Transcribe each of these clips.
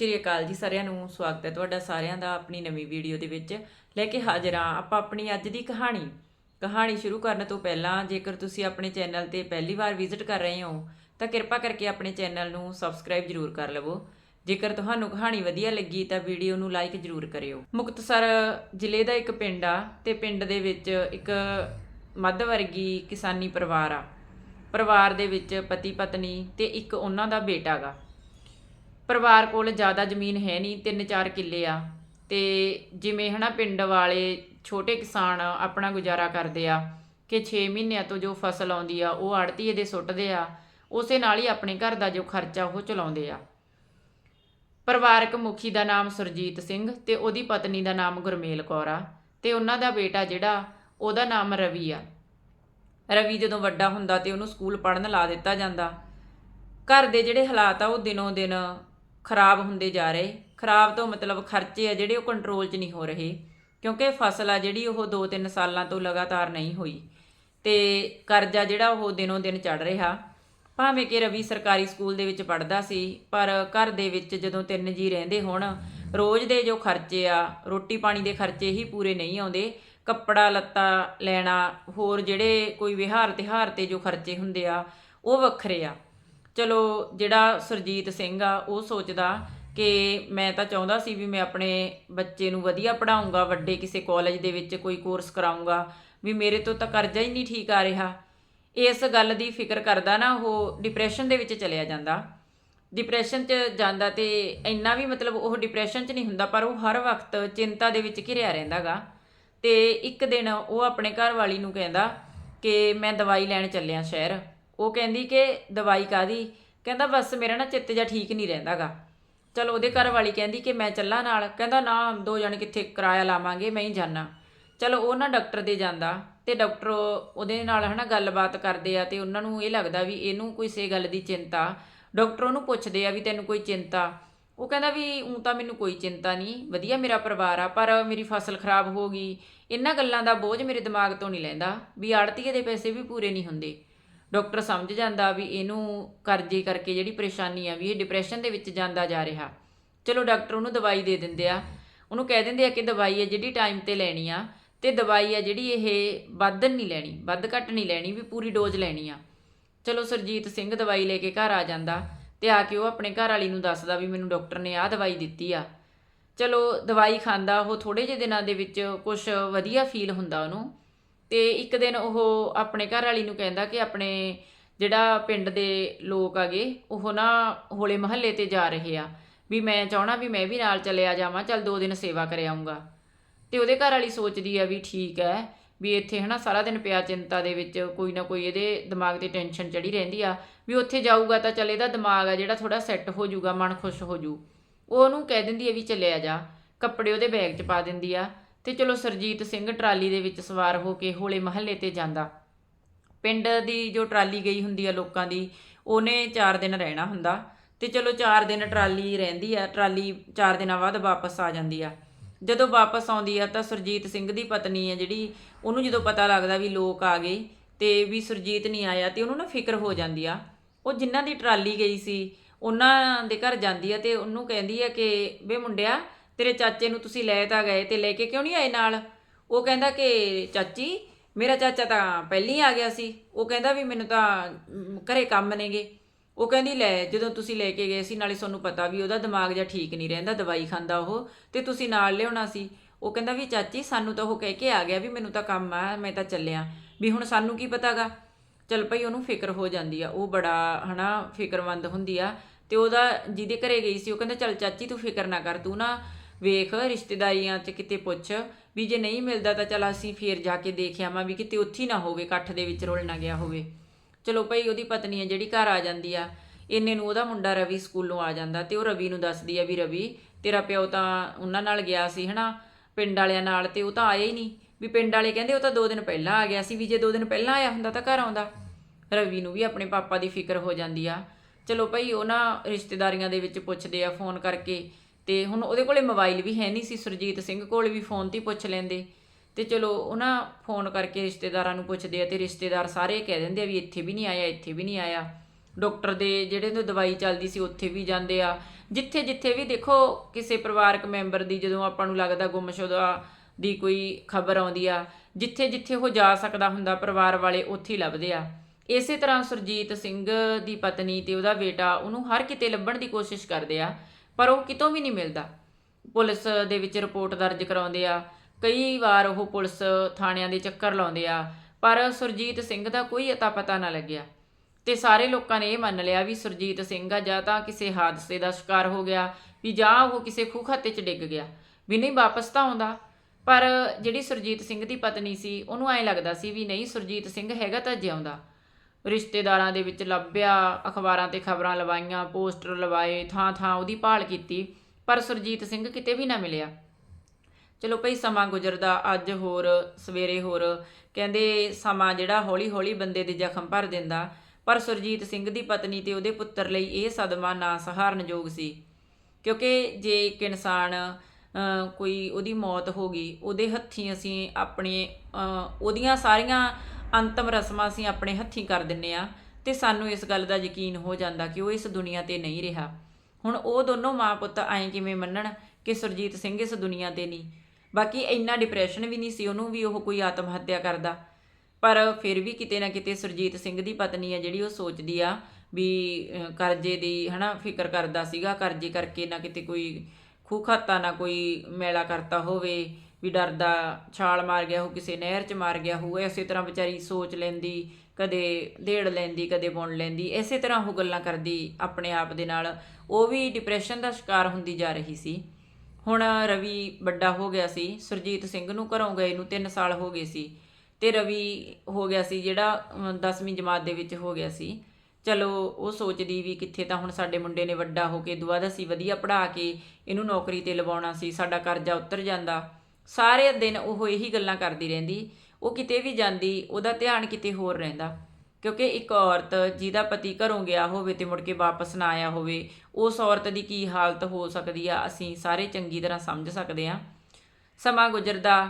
ਸ਼੍ਰੀ ਅਕਾਲ ਜੀ ਸਾਰਿਆਂ ਨੂੰ ਸਵਾਗਤ ਹੈ ਤੁਹਾਡਾ ਸਾਰਿਆਂ ਦਾ ਆਪਣੀ ਨਵੀਂ ਵੀਡੀਓ ਦੇ ਵਿੱਚ। ਲੈ ਕੇ ਹਾਜ਼ਰ ਹਾਂ ਆਪਾਂ ਆਪਣੀ ਅੱਜ ਦੀ ਕਹਾਣੀ। ਕਹਾਣੀ ਸ਼ੁਰੂ ਕਰਨ ਤੋਂ ਪਹਿਲਾਂ ਜੇਕਰ ਤੁਸੀਂ ਆਪਣੇ ਚੈਨਲ ਤੇ ਪਹਿਲੀ ਵਾਰ ਵਿਜ਼ਿਟ ਕਰ ਰਹੇ ਹੋ, ਤਾਂ ਕਿਰਪਾ ਕਰਕੇ ਆਪਣੇ ਚੈਨਲ ਨੂੰ ਸਬਸਕ੍ਰਾਈਬ ਜਰੂਰ ਕਰ ਲਵੋ। ਜੇਕਰ ਤੁਹਾਨੂੰ ਕਹਾਣੀ ਵਧੀਆ ਲੱਗੀ ਤਾਂ ਵੀਡੀਓ ਨੂੰ ਲਾਈਕ ਜਰੂਰ ਕਰਿਓ। ਮੁਕਤਸਰ ਜ਼ਿਲ੍ਹੇ ਦਾ ਇੱਕ ਪਿੰਡ ਆ ਤੇ ਪਿੰਡ ਦੇ ਵਿੱਚ ਇੱਕ ਮੱਧ ਵਰਗੀ ਕਿਸਾਨੀ ਪਰਿਵਾਰ ਆ। ਪਰਿਵਾਰ ਦੇ ਵਿੱਚ ਪਤੀ ਪਤਨੀ ਤੇ ਇੱਕ ਉਹਨਾਂ ਦਾ ਬੇਟਾ ਗਾ। ਪਰਿਵਾਰ ਕੋਲ ਜ਼ਿਆਦਾ ਜ਼ਮੀਨ ਹੈ ਨਹੀਂ, ਤਿੰਨ ਚਾਰ ਕਿੱਲੇ ਆ। ਤੇ ਜਿਵੇਂ ਹਨਾ ਪਿੰਡ ਵਾਲੇ ਛੋਟੇ ਕਿਸਾਨ ਆਪਣਾ ਗੁਜ਼ਾਰਾ ਕਰਦੇ ਆ ਕਿ 6 ਮਹੀਨਿਆਂ ਤੋਂ ਜੋ ਫਸਲ ਆਉਂਦੀ ਆ, ਉਹ ਆੜਤੀਏ ਦੇ ਸੁੱਟਦੇ ਆ, ਉਸੇ ਨਾਲ ਹੀ ਆਪਣੇ ਘਰ ਦਾ ਜੋ ਖਰਚਾ ਉਹ ਚਲਾਉਂਦੇ ਆ। ਪਰਿਵਾਰਕ ਮੁਖੀ ਦਾ ਨਾਮ ਸੁਰਜੀਤ ਸਿੰਘ ਤੇ ਉਹਦੀ ਪਤਨੀ ਦਾ ਨਾਮ ਗੁਰਮੇਲ ਕੌਰ ਆ ਤੇ ਉਹਨਾਂ ਦਾ ਬੇਟਾ ਜਿਹੜਾ, ਉਹਦਾ ਨਾਮ ਰਵੀ ਆ। ਰਵੀ ਜਦੋਂ ਵੱਡਾ ਹੁੰਦਾ ਤੇ ਉਹਨੂੰ ਸਕੂਲ ਪੜ੍ਹਨ ਲਾ ਦਿੱਤਾ ਜਾਂਦਾ। ਘਰ ਦੇ ਜਿਹੜੇ ਹਾਲਾਤ ਆ ਉਹ ਦਿਨੋਂ ਦਿਨ ਖਰਾਬ ਹੁੰਦੇ ਜਾ ਰਹੇ। ਖਰਾਬ ਤੋਂ ਮਤਲਬ ਖਰਚੇ ਆ ਜਿਹੜੇ ਉਹ ਕੰਟਰੋਲ 'ਚ ਨਹੀਂ ਹੋ ਰਹੇ, ਕਿਉਂਕਿ ਫਸਲ ਆ ਜਿਹੜੀ ਉਹ 2-3 ਸਾਲਾਂ ਤੋਂ ਲਗਾਤਾਰ ਨਹੀਂ ਹੋਈ ਤੇ ਕਰਜ਼ਾ ਜਿਹੜਾ ਉਹ ਦਿਨੋਂ ਦਿਨ ਚੜ ਰਿਹਾ। ਭਾਵੇਂ ਕਿ ਰਵੀ ਸਰਕਾਰੀ ਸਕੂਲ ਦੇ ਵਿੱਚ ਪੜ੍ਹਦਾ ਸੀ, ਪਰ ਘਰ ਦੇ ਵਿੱਚ ਜਦੋਂ ਤਿੰਨ ਜੀ ਰਹਿੰਦੇ ਹੋਣ, ਰੋਜ਼ ਦੇ ਜੋ ਖਰਚੇ ਆ, ਰੋਟੀ ਪਾਣੀ ਦੇ ਖਰਚੇ ਹੀ ਪੂਰੇ ਨਹੀਂ ਆਉਂਦੇ। ਕੱਪੜਾ, ਲੱਤਾ ਲੈਣਾ, ਹੋਰ ਜਿਹੜੇ ਕੋਈ ਵਿਹਾਰ ਤਿਹਾਰ ਤੇ ਜੋ ਖਰਚੇ ਹੁੰਦੇ ਆ, ਉਹ ਵੱਖਰੇ ਆ। ਚਲੋ ਜਿਹੜਾ ਸੁਰਜੀਤ ਸਿੰਘ ਆ, ਉਹ ਸੋਚਦਾ ਕਿ ਮੈਂ ਤਾਂ ਚਾਹੁੰਦਾ ਸੀ ਵੀ ਮੈਂ ਆਪਣੇ ਬੱਚੇ ਨੂੰ ਵਧੀਆ ਪੜਾਉਂਗਾ ਵੱਡੇ ਕਿਸੇ ਕਾਲਜ ਦੇ ਵਿੱਚ ਕੋਈ ਕੋਰਸ ਕਰਾਉਂਗਾ, ਵੀ ਮੇਰੇ ਤੋਂ ਤਾਂ ਕਰਜ਼ਾ ਹੀ ਨਹੀਂ ਠੀਕ ਆ ਰਿਹਾ। ਇਸ ਗੱਲ ਦੀ ਫਿਕਰ ਕਰਦਾ ਨਾ, ਉਹ ਡਿਪਰੈਸ਼ਨ ਦੇ ਵਿੱਚ ਚਲਿਆ ਜਾਂਦਾ। ਡਿਪਰੈਸ਼ਨ 'ਚ ਜਾਂਦਾ ਤੇ ਇੰਨਾ ਵੀ ਮਤਲਬ ਉਹ ਡਿਪਰੈਸ਼ਨ 'ਚ ਨਹੀਂ ਹੁੰਦਾ, ਪਰ ਉਹ ਹਰ ਵਕਤ ਚਿੰਤਾ ਦੇ ਵਿੱਚ ਘਿਰਿਆ ਰਹਿੰਦਾਗਾ। ਤੇ ਇੱਕ ਦਿਨ ਉਹ ਆਪਣੇ ਘਰ ਵਾਲੀ ਨੂੰ ਕਹਿੰਦਾ ਕਿ ਮੈਂ ਦਵਾਈ ਲੈਣ ਚੱਲਿਆ ਸ਼ਹਿਰ। ਉਹ ਕਹਿੰਦੀ ਕਿ ਦਵਾਈ ਕਾਦੀ ਕਹਿੰਦਾ ਬਸ ਮੇਰਾ ਨਾ ਚਿੱਤ ਜਿਹਾ ਠੀਕ ਨਹੀਂ ਰਹਿੰਦਾਗਾ। ਚਲ ਉਹਦੇ ਘਰ ਵਾਲੀ ਕਹਿੰਦੀ ਕਿ ਮੈਂ ਚੱਲਾਂ ਨਾਲ। ਕਹਿੰਦਾ ਨਾ, ਦੋ ਜਣ ਕਿੱਥੇ ਕਿਰਾਇਆ ਲਾਵਾਂਗੇ, ਮੈਂ ਹੀ ਜਾਣਾ ਚਲੋ ਉਹ ਨਾ ਡਾਕਟਰ ਦੇ ਜਾਂਦਾ ਤੇ ਡਾਕਟਰ ਉਹਦੇ ਨਾਲ ਹਨਾ ਗੱਲਬਾਤ ਕਰਦੇ ਆ ਤੇ ਉਹਨਾਂ ਨੂੰ ਇਹ ਲੱਗਦਾ ਵੀ ਇਹਨੂੰ ਕੋਈ ਸੇ ਗੱਲ ਦੀ ਚਿੰਤਾ। ਡਾਕਟਰ ਉਹਨੂੰ ਪੁੱਛਦੇ ਆ ਵੀ ਤੈਨੂੰ ਕੋਈ ਚਿੰਤਾ? ਉਹ ਕਹਿੰਦਾ ਵੀ ਉਂ ਤਾਂ ਮੈਨੂੰ ਕੋਈ ਚਿੰਤਾ ਨਹੀਂ। ਵਧੀਆ ਮੇਰਾ ਪਰਿਵਾਰ ਆ, ਪਰ ਮੇਰੀ ਫਸਲ ਖਰਾਬ ਹੋ ਗਈ। ਇਹਨਾਂ ਗੱਲਾਂ ਦਾ ਬੋਝ ਮੇਰੇ ਦਿਮਾਗ ਤੋਂ ਨਹੀਂ ਲੈਂਦਾ। ਵੀ ਆੜਤੀਏ ਦੇ ਪੈਸੇ ਵੀ ਪੂਰੇ ਨਹੀਂ ਹੁੰਦੇ। ਡਾਕਟਰ ਸਮਝ ਜਾਂਦਾ ਵੀ ਇਹਨੂੰ ਕਰਜ਼ੇ ਕਰਕੇ ਜਿਹੜੀ ਪਰੇਸ਼ਾਨੀ ਆ ਵੀ ਇਹ ਡਿਪਰੈਸ਼ਨ ਦੇ ਵਿੱਚ ਜਾਂਦਾ ਜਾ ਰਿਹਾ। ਚਲੋ ਡਾਕਟਰ ਉਹਨੂੰ ਦਵਾਈ ਦੇ ਦਿੰਦੇ ਆ। ਉਹਨੂੰ ਕਹਿ ਦਿੰਦੇ ਆ ਕਿ ਦਵਾਈ ਹੈ ਜਿਹੜੀ ਟਾਈਮ ਤੇ ਲੈਣੀ ਆ ਤੇ ਦਵਾਈ ਆ ਜਿਹੜੀ ਇਹ ਵੱਧ ਨਹੀਂ ਲੈਣੀ, ਵੱਧ ਘੱਟ ਨਹੀਂ ਲੈਣੀ, ਵੀ ਪੂਰੀ ਡੋਜ਼ ਲੈਣੀ ਆ। ਚਲੋ ਸਰਜੀਤ ਸਿੰਘ ਦਵਾਈ ਲੈ ਕੇ ਘਰ ਆ ਜਾਂਦਾ ਤੇ ਆ ਕੇ ਉਹ ਆਪਣੇ ਘਰ ਵਾਲੀ ਨੂੰ ਦੱਸਦਾ ਵੀ ਮੈਨੂੰ ਡਾਕਟਰ ਨੇ ਆਹ ਦਵਾਈ ਦਿੱਤੀ ਆ। ਚਲੋ ਦਵਾਈ ਖਾਂਦਾ, ਉਹ ਥੋੜੇ ਜਿਹੇ ਦਿਨਾਂ ਦੇ ਵਿੱਚ ਕੁਝ ਵਧੀਆ ਫੀਲ ਹੁੰਦਾ ਉਹਨੂੰ। ਤੇ ਇੱਕ ਦਿਨ ਉਹ ਆਪਣੇ ਘਰ ਵਾਲੀ ਨੂੰ ਕਹਿੰਦਾ ਕਿ ਆਪਣੇ ਜਿਹੜਾ ਪਿੰਡ ਦੇ ਲੋਕ ਆਗੇ, ਉਹ ਨਾ ਹੋਲੇ ਮਹੱਲੇ ਤੇ ਜਾ ਰਹੇ ਆ, ਵੀ ਮੈਂ ਚਾਹਣਾ ਵੀ ਮੈਂ ਵੀ ਨਾਲ ਚਲਿਆ ਜਾਵਾਂ, ਚੱਲ ਦੋ ਦਿਨ ਸੇਵਾ ਕਰ ਆਉਂਗਾ ਤੇ ਉਹਦੇ ਘਰ ਵਾਲੀ ਸੋਚਦੀ ਆ ਵੀ ਠੀਕ ਹੈ ਵੀ ਇੱਥੇ ਹਨਾ ਸਾਰਾ ਦਿਨ ਪਿਆ ਚਿੰਤਾ ਦੇ ਵਿੱਚ, ਕੋਈ ਨਾ ਕੋਈ ਇਹਦੇ ਦਿਮਾਗ ਤੇ ਟੈਨਸ਼ਨ ਚੜੀ ਰਹਿੰਦੀ ਆ, ਵੀ ਉੱਥੇ ਜਾਊਗਾ ਤਾਂ ਚੱਲ ਇਹਦਾ ਦਿਮਾਗ ਆ ਜਿਹੜਾ ਥੋੜਾ ਸੈੱਟ ਹੋ ਜਾਊਗਾ, ਮਨ ਖੁਸ਼ ਹੋ ਜੂ ਉਹ ਉਹਨੂੰ ਕਹਿ ਦਿੰਦੀ ਆ ਵੀ ਚੱਲਿਆ ਜਾ, ਕੱਪੜੇ ਉਹਦੇ ਬੈਗ 'ਚ ਪਾ ਦਿੰਦੀ ਆ। ਤੇ ਚਲੋ ਸਰਜੀਤ ਸਿੰਘ ਟਰਾਲੀ ਦੇ ਵਿੱਚ ਸਵਾਰ ਹੋ ਕੇ ਹੋਲੇ ਮਹੱਲੇ ਤੇ ਜਾਂਦਾ। ਪਿੰਡ ਦੀ ਜੋ ਟਰਾਲੀ ਗਈ ਹੁੰਦੀ ਆ ਲੋਕਾਂ ਦੀ, ਉਹਨੇ 4 ਦਿਨ ਰਹਿਣਾ ਹੁੰਦਾ ਤੇ ਚਲੋ 4 ਦਿਨ ਟਰਾਲੀ ਰਹਿੰਦੀ ਆ, ਟਰਾਲੀ 4 ਦਿਨਾਂ ਬਾਅਦ ਵਾਪਸ ਆ ਜਾਂਦੀ ਆ। ਜਦੋਂ ਵਾਪਸ ਆਉਂਦੀ ਆ ਤਾਂ ਸੁਰਜੀਤ ਸਿੰਘ ਦੀ ਪਤਨੀ ਆ ਜਿਹੜੀ, ਉਹਨੂੰ ਜਦੋਂ ਪਤਾ ਲੱਗਦਾ ਵੀ ਲੋਕ ਆ ਗਏ ਤੇ ਵੀ ਸੁਰਜੀਤ ਨਹੀਂ ਆਇਆ ਤੇ ਉਹਨੂੰ ਨਾ ਫਿਕਰ ਹੋ ਜਾਂਦੀ ਆ। ਉਹ ਜਿਨ੍ਹਾਂ ਦੀ ਟਰਾਲੀ ਗਈ ਸੀ, ਉਹਨਾਂ ਦੇ ਘਰ ਜਾਂਦੀ ਆ ਤੇ ਉਹਨੂੰ ਕਹਿੰਦੀ ਆ ਕਿ ਵੇ ਮੁੰਡਿਆ ਤੇਰੇ ਚਾਚੇ ਨੂੰ ਤੁਸੀਂ ਲੈ ਤਾਂ ਗਏ ਤੇ ਲੈ ਕੇ ਕਿਉਂ ਨਹੀਂ ਆਏ ਨਾਲ? ਉਹ ਕਹਿੰਦਾ ਕਿ ਚਾਚੀ ਮੇਰਾ ਚਾਚਾ ਤਾਂ ਪਹਿਲਾਂ ਹੀ ਆ ਗਿਆ ਸੀ। ਉਹ ਕਹਿੰਦਾ ਵੀ ਮੈਨੂੰ ਤਾਂ ਮ, ਘਰੇ ਕੰਮ ਨੇਗੇ। ਉਹ ਕਹਿੰਦੀ ਲੈ ਜਦੋਂ ਤੁਸੀਂ ਲੈ ਕੇ ਗਏ ਸੀ ਨਾਲੇ ਤੁਹਾਨੂੰ ਪਤਾ ਵੀ ਉਹਦਾ ਦਿਮਾਗ ਜਿਹਾ ਠੀਕ ਨਹੀਂ ਰਹਿੰਦਾ ਦਵਾਈ ਖਾਂਦਾ ਉਹ ਤੇ ਤੁਸੀਂ ਨਾਲ ਲਿਆਉਣਾ ਸੀ। ਉਹ ਕਹਿੰਦਾ ਵੀ ਚਾਚੀ ਸਾਨੂੰ ਤਾਂ ਉਹ ਕਹਿ ਕੇ ਆ ਗਿਆ ਵੀ ਮੈਨੂੰ ਤਾਂ ਕੰਮ ਆ ਮੈਂ ਤਾਂ ਚੱਲਿਆ। ਵੀ ਹੁਣ ਸਾਨੂੰ ਕੀ ਪਤਾਗਾ? ਚਲ ਭਈ ਉਹਨੂੰ ਫਿਕਰ ਹੋ ਜਾਂਦੀ ਆ। ਉਹ ਬੜਾ ਹਨਾ ਫਿਕਰਮੰਦ ਹੁੰਦੀ ਆ। ਤੇ ਉਹਦਾ ਜਿਹਦੇ ਘਰੇ ਗਈ ਸੀ ਉਹ ਕਹਿੰਦਾ ਚਲ ਚਾਚੀ ਤੂੰ ਫਿਕਰ ਨਾ ਕਰ ਤੂੰ ਨਾ ਵੇਖ, ਰਿਸ਼ਤੇਦਾਰੀਆਂ 'ਚ ਕਿਤੇ ਪੁੱਛ, ਵੀ ਜੇ ਨਹੀਂ ਮਿਲਦਾ ਤਾਂ ਚਲ ਅਸੀਂ ਫੇਰ ਜਾ ਕੇ ਦੇਖ ਆਵਾਂ ਵੀ ਕਿਤੇ ਉੱਥੇ ਹੀ ਨਾ ਹੋਵੇ, ਇਕੱਠ ਦੇ ਵਿੱਚ ਰੁਲ ਨਾ ਗਿਆ ਹੋਵੇ। ਚਲੋ ਭਈ, ਉਹਦੀ ਪਤਨੀ ਹੈ ਜਿਹੜੀ ਘਰ ਆ ਜਾਂਦੀ ਆ, ਇੰਨੇ ਨੂੰ ਉਹਦਾ ਮੁੰਡਾ ਰਵੀ ਸਕੂਲੋਂ ਆ ਜਾਂਦਾ ਤੇ ਉਹ ਰਵੀ ਨੂੰ ਦੱਸਦੀ ਆ ਵੀ ਰਵੀ, ਤੇਰਾ ਪਿਓ ਤਾਂ ਉਹਨਾਂ ਨਾਲ ਗਿਆ ਸੀ, ਹਨਾ? ਪਿੰਡ ਵਾਲਿਆਂ ਨਾਲ ਤੇ ਉਹ ਤਾਂ ਆਇਆ ਹੀ ਨਹੀਂ। ਵੀ ਪਿੰਡ ਵਾਲੇ ਕਹਿੰਦੇ ਉਹ ਤਾਂ 2 ਦਿਨ ਪਹਿਲਾਂ ਆ ਗਿਆ ਸੀ, ਵੀ ਜੇ 2 ਦਿਨ ਪਹਿਲਾਂ ਆਇਆ ਹੁੰਦਾ ਤਾਂ ਘਰ ਆਉਂਦਾ। ਰਵੀ ਨੂੰ ਵੀ ਆਪਣੇ ਪਾਪਾ ਦੀ ਫਿਕਰ ਹੋ ਜਾਂਦੀ ਆ। ਚਲੋ ਭਈ, ਉਹ ਨਾ ਰਿਸ਼ਤੇਦਾਰੀਆਂ ਦੇ ਵਿੱਚ ਪੁੱਛਦੇ ਆ, ਫੋਨ ਕਰਕੇ ਤੇ ਹੁਣ ਉਹਦੇ ਕੋਲੇ ਮੋਬਾਈਲ ਵੀ ਹੈ ਨਹੀਂ ਸੀ, ਸੁਰਜੀਤ ਸਿੰਘ ਕੋਲ ਵੀ ਫੋਨ ਤੇ ਪੁੱਛ ਲੈਂਦੇ। ਤੇ ਚਲੋ ਉਹਨਾਂ ਫੋਨ ਕਰਕੇ ਰਿਸ਼ਤੇਦਾਰਾਂ ਨੂੰ ਪੁੱਛਦੇ ਆ ਤੇ ਰਿਸ਼ਤੇਦਾਰ ਸਾਰੇ ਕਹਿ ਦਿੰਦੇ ਆ ਵੀ ਇੱਥੇ ਵੀ ਨਹੀਂ ਆਇਆ, ਇੱਥੇ ਵੀ ਨਹੀਂ ਆਇਆ। ਡਾਕਟਰ ਦੇ ਜਿਹੜੇ ਤੋਂ ਦਵਾਈ ਚੱਲਦੀ ਸੀ, ਉੱਥੇ ਵੀ ਜਾਂਦੇ ਆ। ਜਿੱਥੇ ਜਿੱਥੇ ਵੀ ਦੇਖੋ ਕਿਸੇ ਪਰਿਵਾਰਕ ਮੈਂਬਰ ਦੀ ਜਦੋਂ ਆਪਾਂ ਨੂੰ ਲੱਗਦਾ ਗੁੰਮਸ਼ੁਦਾ ਦੀ ਕੋਈ ਖਬਰ ਆਉਂਦੀ ਆ, ਜਿੱਥੇ ਜਿੱਥੇ ਉਹ ਜਾ ਸਕਦਾ ਹੁੰਦਾ ਪਰਿਵਾਰ ਵਾਲੇ, ਉੱਥੇ ਹੀ ਲੱਭਦੇ ਆ। ਇਸੇ ਤਰ੍ਹਾਂ ਸੁਰਜੀਤ ਸਿੰਘ ਦੀ ਪਤਨੀ ਤੇ ਉਹਦਾ ਬੇਟਾ ਉਹਨੂੰ ਹਰ ਕਿਤੇ ਲੱਭਣ ਦੀ ਕੋਸ਼ਿਸ਼ ਕਰਦੇ ਆ। ਪਰ ਉਹ ਕਿਤੋਂ ਵੀ ਨਹੀਂ ਮਿਲਦਾ। ਪੁਲਿਸ ਦੇ ਵਿੱਚ ਰਿਪੋਰਟ ਦਰਜ ਕਰਾਉਂਦੇ ਆ। ਕਈ ਵਾਰ ਉਹ ਪੁਲਿਸ ਥਾਣਿਆਂ ਦੇ ਚੱਕਰ ਲਾਉਂਦੇ ਆ, ਪਰ ਸੁਰਜੀਤ ਸਿੰਘ ਦਾ ਕੋਈ ਅਤਾ ਪਤਾ ਨਾ ਲੱਗਿਆ। ਤੇ ਸਾਰੇ ਲੋਕਾਂ ਨੇ ਇਹ ਮੰਨ ਲਿਆ ਵੀ ਸੁਰਜੀਤ ਸਿੰਘ ਆ, ਜਾਂ ਤਾਂ ਕਿਸੇ ਹਾਦਸੇ ਦਾ ਸ਼ਿਕਾਰ ਹੋ ਗਿਆ, ਵੀ ਜਾਂ ਉਹ ਕਿਸੇ ਖੂਹ ਖਾਤੇ 'ਚ ਡਿੱਗ ਗਿਆ, ਵੀ ਨਹੀਂ ਵਾਪਸ ਤਾਂ ਆਉਂਦਾ। ਪਰ ਜਿਹੜੀ ਸੁਰਜੀਤ ਸਿੰਘ ਦੀ ਪਤਨੀ ਸੀ, ਉਹਨੂੰ ਐਂ ਲੱਗਦਾ ਸੀ ਵੀ ਨਹੀਂ, ਸੁਰਜੀਤ ਸਿੰਘ ਹੈਗਾ ਤਾਂ ਜਿਉਂਦਾ। ਰਿਸ਼ਤੇਦਾਰਾਂ ਦੇ ਵਿੱਚ ਲੱਭਿਆ, ਅਖਬਾਰਾਂ ਤੇ ਖਬਰਾਂ ਲਵਾਈਆਂ, ਪੋਸਟਰ ਲਵਾਏ, ਥਾਂ ਥਾਂ ਉਹਦੀ ਭਾਲ ਕੀਤੀ, ਪਰ ਸੁਰਜੀਤ ਸਿੰਘ ਕਿਤੇ ਵੀ ਨਾ ਮਿਲਿਆ। ਚਲੋ ਭਈ ਸਮਾਂ ਗੁਜ਼ਰਦਾ, ਅੱਜ ਹੋਰ, ਸਵੇਰੇ ਹੋਰ, ਕਹਿੰਦੇ ਸਮਾਂ ਜਿਹੜਾ ਹੌਲੀ ਹੌਲੀ ਬੰਦੇ ਦੇ ਜ਼ਖਮ ਭਰ ਦਿੰਦਾ, ਪਰ ਸੁਰਜੀਤ ਸਿੰਘ ਦੀ ਪਤਨੀ ਤੇ ਉਹਦੇ ਪੁੱਤਰ ਲਈ ਇਹ ਸਦਮਾ ਨਾ ਸਹਾਰਨਯੋਗ ਸੀ, ਕਿਉਂਕਿ ਜੇ ਇੱਕ ਇਨਸਾਨ ਕੋਈ ਉਹਦੀ ਮੌਤ ਹੋ ਗਈ, ਉਹਦੇ ਹੱਥੀਂ ਅਸੀਂ ਆਪਣੇ ਉਹਦੀਆਂ ਸਾਰੀਆਂ ਅੰਤਮ ਰਸਮਾਂ ਅਸੀਂ ਆਪਣੇ ਹੱਥੀਂ ਕਰ ਦਿੰਨੇ ਆ ਤੇ ਸਾਨੂੰ ਇਸ ਗੱਲ ਦਾ ਯਕੀਨ ਹੋ ਜਾਂਦਾ ਕਿ ਉਹ ਇਸ ਦੁਨੀਆ ਤੇ ਨਹੀਂ ਰਿਹਾ। ਹੁਣ ਉਹ ਦੋਨੋਂ ਮਾਂ ਪੁੱਤ ਐਂ ਕਿਵੇਂ ਮੰਨਣ ਕਿ ਸੁਰਜੀਤ ਸਿੰਘ ਇਸ ਦੁਨੀਆ ਤੇ ਨਹੀਂ? ਬਾਕੀ ਇੰਨਾ ਡਿਪਰੈਸ਼ਨ ਵੀ ਨਹੀਂ ਸੀ, ਉਹਨੂੰ ਵੀ ਉਹ ਕੋਈ ਆਤਮ ਹੱਤਿਆ ਕਰਦਾ। ਪਰ ਫਿਰ ਵੀ ਕਿਤੇ ਨਾ ਕਿਤੇ ਸੁਰਜੀਤ ਸਿੰਘ ਦੀ ਪਤਨੀ ਆ ਜਿਹੜੀ ਉਹ ਸੋਚਦੀ ਆ ਵੀ ਕਰਜ਼ੇ ਦੀ, ਹਨਾ, ਫਿਕਰ ਕਰਦਾ ਸੀਗਾ, ਕਰਜ਼ੇ ਕਰਕੇ ਨਾ ਕਿਤੇ ਕੋਈ ਖੂਹ ਖਾਤਾ, ਨਾ ਕੋਈ ਮੇਲਾ ਕਰਤਾ ਹੋਵੇ। ਵੀ ਡਰਦਾ ਛਾਲ ਮਾਰ ਗਿਆ ਹੋ ਕਿਸੇ ਨਹਿਰ 'ਚ ਮਾਰ ਗਿਆ ਹੋਊ ਇਸੇ ਤਰ੍ਹਾਂ ਵਿਚਾਰੀ ਸੋਚ ਲੈਂਦੀ, ਕਦੇ ਢੇੜ ਲੈਂਦੀ, ਕਦੇ ਬੁਣ ਲੈਂਦੀ, ਇਸੇ ਤਰ੍ਹਾਂ ਉਹ ਗੱਲਾਂ ਕਰਦੀ ਆਪਣੇ ਆਪ ਦੇ ਨਾਲ। ਉਹ ਵੀ ਡਿਪਰੈਸ਼ਨ ਦਾ ਸ਼ਿਕਾਰ ਹੁੰਦੀ ਜਾ ਰਹੀ ਸੀ। ਹੁਣ ਰਵੀ ਵੱਡਾ ਹੋ ਗਿਆ ਸੀ, ਸੁਰਜੀਤ ਸਿੰਘ ਨੂੰ ਘਰੋਂ ਗਏ ਨੂੰ 3 ਸਾਲ ਹੋ ਗਏ ਸੀ ਤੇ ਰਵੀ ਹੋ ਗਿਆ ਸੀ ਜਿਹੜਾ 10ਵੀਂ ਜਮਾਤ ਦੇ ਵਿੱਚ ਹੋ ਗਿਆ ਸੀ। ਚਲੋ, ਉਹ ਸੋਚਦੀ ਵੀ ਕਿੱਥੇ ਤਾਂ ਹੁਣ ਸਾਡੇ ਮੁੰਡੇ ਨੇ ਵੱਡਾ ਹੋ ਕੇ, ਦੁਆ ਦੁਆਦਸੀ ਵਧੀਆ ਪੜ੍ਹਾ ਕੇ ਇਹਨੂੰ ਨੌਕਰੀ ਤੇ ਲਵਾਉਣਾ ਸੀ, ਸਾਡਾ ਕਰਜ਼ਾ ਉਤਰ ਜਾਂਦਾ। ਸਾਰੇ ਦਿਨ ਉਹ ਇਹੀ ਗੱਲਾਂ ਕਰਦੀ ਰਹਿੰਦੀ, ਉਹ ਕਿਤੇ ਵੀ ਜਾਂਦੀ, ਉਹਦਾ ਧਿਆਨ ਕਿਤੇ ਹੋਰ ਰਹਿੰਦਾ। ਕਿਉਂਕਿ ਇੱਕ ਔਰਤ ਜਿਹਦਾ ਪਤੀ ਘਰੋਂ ਗਿਆ ਹੋਵੇ ਤੇ ਮੁੜ ਕੇ ਵਾਪਸ ਨਾ ਆਇਆ ਹੋਵੇ, ਉਸ ਔਰਤ ਦੀ ਕੀ ਹਾਲਤ ਹੋ ਸਕਦੀ ਆ, ਅਸੀਂ ਸਾਰੇ ਚੰਗੀ ਤਰ੍ਹਾਂ ਸਮਝ ਸਕਦੇ ਆ ਸਮਾਂ ਗੁਜ਼ਰਦਾ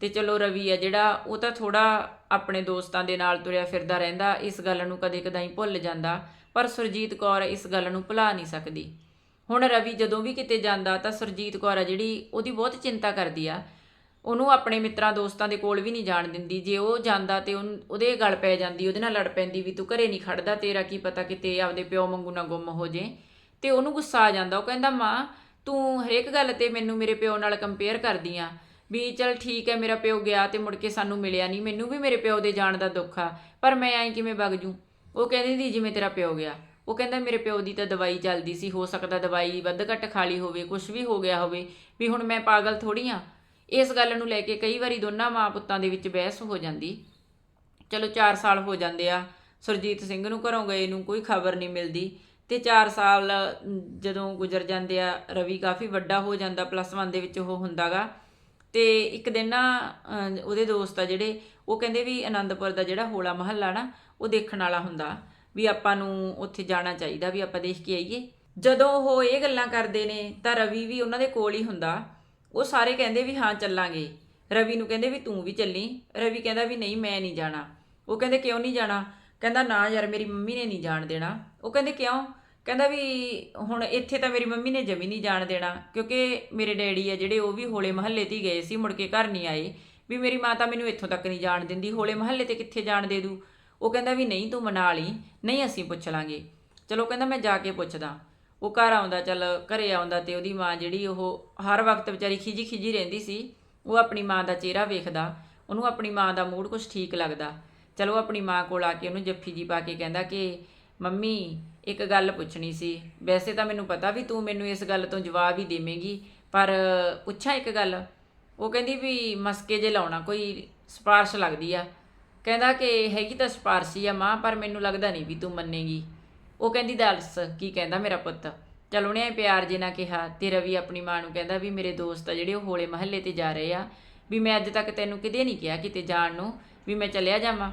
ਤੇ ਚਲੋ ਰਵੀ ਆ ਜਿਹੜਾ, ਉਹ ਤਾਂ ਥੋੜਾ ਆਪਣੇ ਦੋਸਤਾਂ ਦੇ ਨਾਲ ਤੁਰਿਆ ਫਿਰਦਾ ਰਹਿੰਦਾ, ਇਸ ਗੱਲ ਨੂੰ ਕਦੇ ਕਦਾਈ ਭੁੱਲ ਜਾਂਦਾ, ਪਰ ਸੁਰਜੀਤ ਕੌਰ ਇਸ ਗੱਲ ਨੂੰ ਭੁਲਾ ਨਹੀਂ ਸਕਦੀ। ਹੁਣ ਰਵੀ ਜਦੋਂ ਵੀ ਕਿਤੇ ਜਾਂਦਾ ਤਾਂ ਸੁਰਜੀਤ ਕੌਰ ਆ ਜਿਹੜੀ, ਉਹਦੀ ਬਹੁਤ ਚਿੰਤਾ ਕਰਦੀ ਆ। ਉਹਨੂੰ ਆਪਣੇ ਮਿੱਤਰਾਂ ਦੋਸਤਾਂ ਦੇ ਕੋਲ ਵੀ ਨਹੀਂ ਜਾਣ ਦਿੰਦੀ। ਜੇ ਉਹ ਜਾਂਦਾ ਤੇ ਉਹਦੇ ਗਲ ਪੈ ਜਾਂਦੀ, ਉਹਦੇ ਨਾਲ ਲੜ ਪੈਂਦੀ ਵੀ ਤੂੰ ਘਰੇ ਨਹੀਂ ਖੜਦਾ, ਤੇਰਾ ਕੀ ਪਤਾ ਕਿਤੇ ਆਪਦੇ ਪਿਓ ਵਾਂਗੂ ਨਾ ਗੁੰਮ ਹੋ ਜੇ। ਤੇ ਉਹਨੂੰ ਗੁੱਸਾ ਆ ਜਾਂਦਾ, ਉਹ ਕਹਿੰਦਾ, ਮਾਂ, ਤੂੰ ਹਰੇਕ ਗੱਲ ਤੇ ਮੈਨੂੰ ਮੇਰੇ ਪਿਓ ਨਾਲ ਕੰਪੇਅਰ ਕਰਦੀ ਆ ਵੀ ਚਲ ਠੀਕ ਹੈ ਮੇਰਾ ਪਿਓ ਗਿਆ ਤੇ ਮੁੜ ਕੇ ਸਾਨੂੰ ਮਿਲਿਆ ਨਹੀਂ, ਮੈਨੂੰ ਵੀ ਮੇਰੇ ਪਿਓ ਦੇ ਜਾਣ ਦਾ ਦੁੱਖ ਆ, ਪਰ ਮੈਂ ਐਂ ਕਿਵੇਂ ਵਗ ਜੂ? ਉਹ ਕਹਿੰਦੀ ਦੀ ਜਿਵੇਂ ਤੇਰਾ ਪਿਓ ਗਿਆ। ਉਹ ਕਹਿੰਦਾ, ਮੇਰੇ ਪਿਓ ਦੀ ਤਾਂ ਦਵਾਈ ਚੱਲਦੀ ਸੀ, ਹੋ ਸਕਦਾ ਦਵਾਈ ਵੱਧ ਘੱਟ ਖਾਲੀ ਹੋਵੇ ਕੁਝ ਵੀ ਹੋ ਗਿਆ ਹੋਵੇ, ਵੀ ਹੁਣ ਮੈਂ ਪਾਗਲ ਥੋੜੀ ਆ? ਇਸ ਗੱਲ ਨੂੰ ਲੈ ਕੇ ਕਈ ਵਾਰੀ ਦੋਨਾਂ ਮਾਂ ਪੁੱਤਾਂ ਦੇ ਵਿੱਚ ਬਹਿਸ ਹੋ ਜਾਂਦੀ। ਚਲੋ 4 ਸਾਲ ਹੋ ਜਾਂਦੇ ਆ, ਸੁਰਜੀਤ ਸਿੰਘ ਨੂੰ ਘਰੋਂ ਗਏ ਨੂੰ ਕੋਈ ਖਬਰ ਨਹੀਂ ਮਿਲਦੀ ਤੇ 4 ਸਾਲ ਜਦੋਂ ਗੁਜ਼ਰ ਜਾਂਦੇ ਆ, ਰਵੀ ਕਾਫੀ ਵੱਡਾ ਹੋ ਜਾਂਦਾ ਪਲੱਸ 1 ਦੇ ਵਿੱਚ ਉਹ ਹੁੰਦਾਗਾ। ਤੇ ਇੱਕ ਦਿਨ ਨਾ ਉਹਦੇ ਦੋਸਤ ਆ ਜਿਹੜੇ, ਉਹ ਕਹਿੰਦੇ ਵੀ ਆਨੰਦਪੁਰ ਦਾ ਜਿਹੜਾ ਹੋਲਾ ਮਹੱਲਾ ਨਾ, ਉਹ ਦੇਖਣ ਵਾਲਾ ਹੁੰਦਾ, ਵੀ ਆਪਾਂ ਨੂੰ ਉੱਥੇ ਜਾਣਾ ਚਾਹੀਦਾ, ਵੀ ਆਪਾਂ ਦੇਖ ਕੇ ਆਈਏ। ਜਦੋਂ ਉਹ ਇਹ ਗੱਲਾਂ ਕਰਦੇ ਨੇ, ਤਾਂ ਰਵੀ ਵੀ ਉਹਨਾਂ ਦੇ ਕੋਲ ਹੀ ਹੁੰਦਾ। ਉਹ ਸਾਰੇ ਕਹਿੰਦੇ ਵੀ ਹਾਂ ਚੱਲਾਂਗੇ। ਰਵੀ ਨੂੰ ਕਹਿੰਦੇ ਵੀ ਤੂੰ ਵੀ ਚੱਲੀ। ਰਵੀ ਕਹਿੰਦਾ ਵੀ ਨਹੀਂ, ਮੈਂ ਨਹੀਂ ਜਾਣਾ। ਉਹ ਕਹਿੰਦੇ ਕਿਉਂ ਨਹੀਂ ਜਾਣਾ? ਕਹਿੰਦਾ ਨਾ ਯਾਰ, ਮੇਰੀ ਮੰਮੀ ਨੇ ਨਹੀਂ ਜਾਣ ਦੇਣਾ। ਉਹ ਕਹਿੰਦੇ ਕਿਉਂ? ਕਹਿੰਦਾ ਵੀ ਹੁਣ ਇੱਥੇ ਤਾਂ ਮੇਰੀ ਮੰਮੀ ਨੇ ਜਮੀ ਨਹੀਂ ਜਾਣ ਦੇਣਾ। ਕਿਉਂਕਿ ਮੇਰੇ ਡੈਡੀ ਆ ਜਿਹੜੇ, ਉਹ ਵੀ ਹੋਲੇ ਮਹੱਲੇ ਤੇ ਹੀ ਗਏ ਸੀ, ਮੁੜ ਕੇ ਘਰ ਨਹੀਂ ਆਏ। ਵੀ ਮੇਰੀ ਮਾਂ ਤਾਂ ਮੈਨੂੰ ਇੱਥੋਂ ਤੱਕ ਨਹੀਂ ਜਾਣ ਦਿੰਦੀ। ਹੋਲੇ ਮਹੱਲੇ ਤੇ ਕਿੱਥੇ ਜਾਣ ਦੇ ਦੂ? ਉਹ ਕਹਿੰਦਾ ਵੀ ਨਹੀਂ, ਤੂੰ ਮਨਾ ਲਈ। ਨਹੀਂ, ਅਸੀਂ ਪੁੱਛ ਲਾਂਗੇ। ਚਲੋ ਕਹਿੰਦਾ ਮੈਂ ਜਾ ਕੇ ਪੁੱਛਦਾ। ਉਹ ਘਰ ਆਉਂਦਾ, ਚੱਲ ਘਰੇ ਆਉਂਦਾ ਤੇ ਉਹਦੀ ਮਾਂ ਜਿਹੜੀ ਉਹ ਹਰ ਵਕਤ ਵਿਚਾਰੀ ਖਿਜੀ ਖਿਜੀ ਰਹਿੰਦੀ ਸੀ, ਉਹ ਆਪਣੀ ਮਾਂ ਦਾ ਚਿਹਰਾ ਵੇਖਦਾ, ਉਹਨੂੰ ਆਪਣੀ ਮਾਂ ਦਾ ਮੂਡ ਕੁਝ ਠੀਕ ਲੱਗਦਾ। ਚਲੋ ਆਪਣੀ ਮਾਂ ਕੋਲ ਆ ਕੇ ਉਹਨੂੰ ਜੱਫੀ ਜੀ ਪਾ ਕੇ ਕਹਿੰਦਾ ਕਿ, ਮੰਮੀ, ਇੱਕ ਗੱਲ ਪੁੱਛਣੀ ਸੀ। ਵੈਸੇ ਤਾਂ ਮੈਨੂੰ ਪਤਾ ਵੀ ਤੂੰ ਮੈਨੂੰ ਇਸ ਗੱਲ ਤੋਂ ਜਵਾਬ ਹੀ ਦੇਵੇਂਗੀ, ਪਰ ਪੁੱਛਾਂ ਇੱਕ ਗੱਲ? ਉਹ ਕਹਿੰਦੀ ਵੀ ਮਸਕੇ ਜੇ ਲਾਉਣਾ, ਕੋਈ ਸਪਾਰਸ਼ ਲੱਗਦੀ ਆ। ਕਹਿੰਦਾ ਕਿ ਹੈਗੀ ਤਾਂ ਸਪਾਰਸ਼ ਹੀ ਆ ਮਾਂ, ਪਰ ਮੈਨੂੰ ਲੱਗਦਾ ਨਹੀਂ ਵੀ ਤੂੰ ਮੰਨੇਗੀ। ਉਹ ਕਹਿੰਦੀ, ਦੱਸ, ਕੀ ਕਹਿੰਦਾ ਮੇਰਾ ਪੁੱਤ? ਚਲ ਉਹਨੇ ਐਂ ਪਿਆਰ ਜੇ ਨਾਲ ਕਿਹਾ ਤੇ ਰਵੀ ਆਪਣੀ ਮਾਂ ਨੂੰ ਕਹਿੰਦਾ ਵੀ ਮੇਰੇ ਦੋਸਤ ਆ ਜਿਹੜੇ ਉਹ ਹੋਲੇ ਮਹੱਲੇ ਤੇ ਜਾ ਰਹੇ ਆ, ਵੀ ਮੈਂ ਅੱਜ ਤੱਕ ਤੈਨੂੰ ਕਿਤੇ ਨਹੀਂ ਕਿਹਾ ਕਿਤੇ ਜਾਣ ਨੂੰ, ਵੀ ਮੈਂ ਚੱਲਿਆ ਜਾਵਾਂ।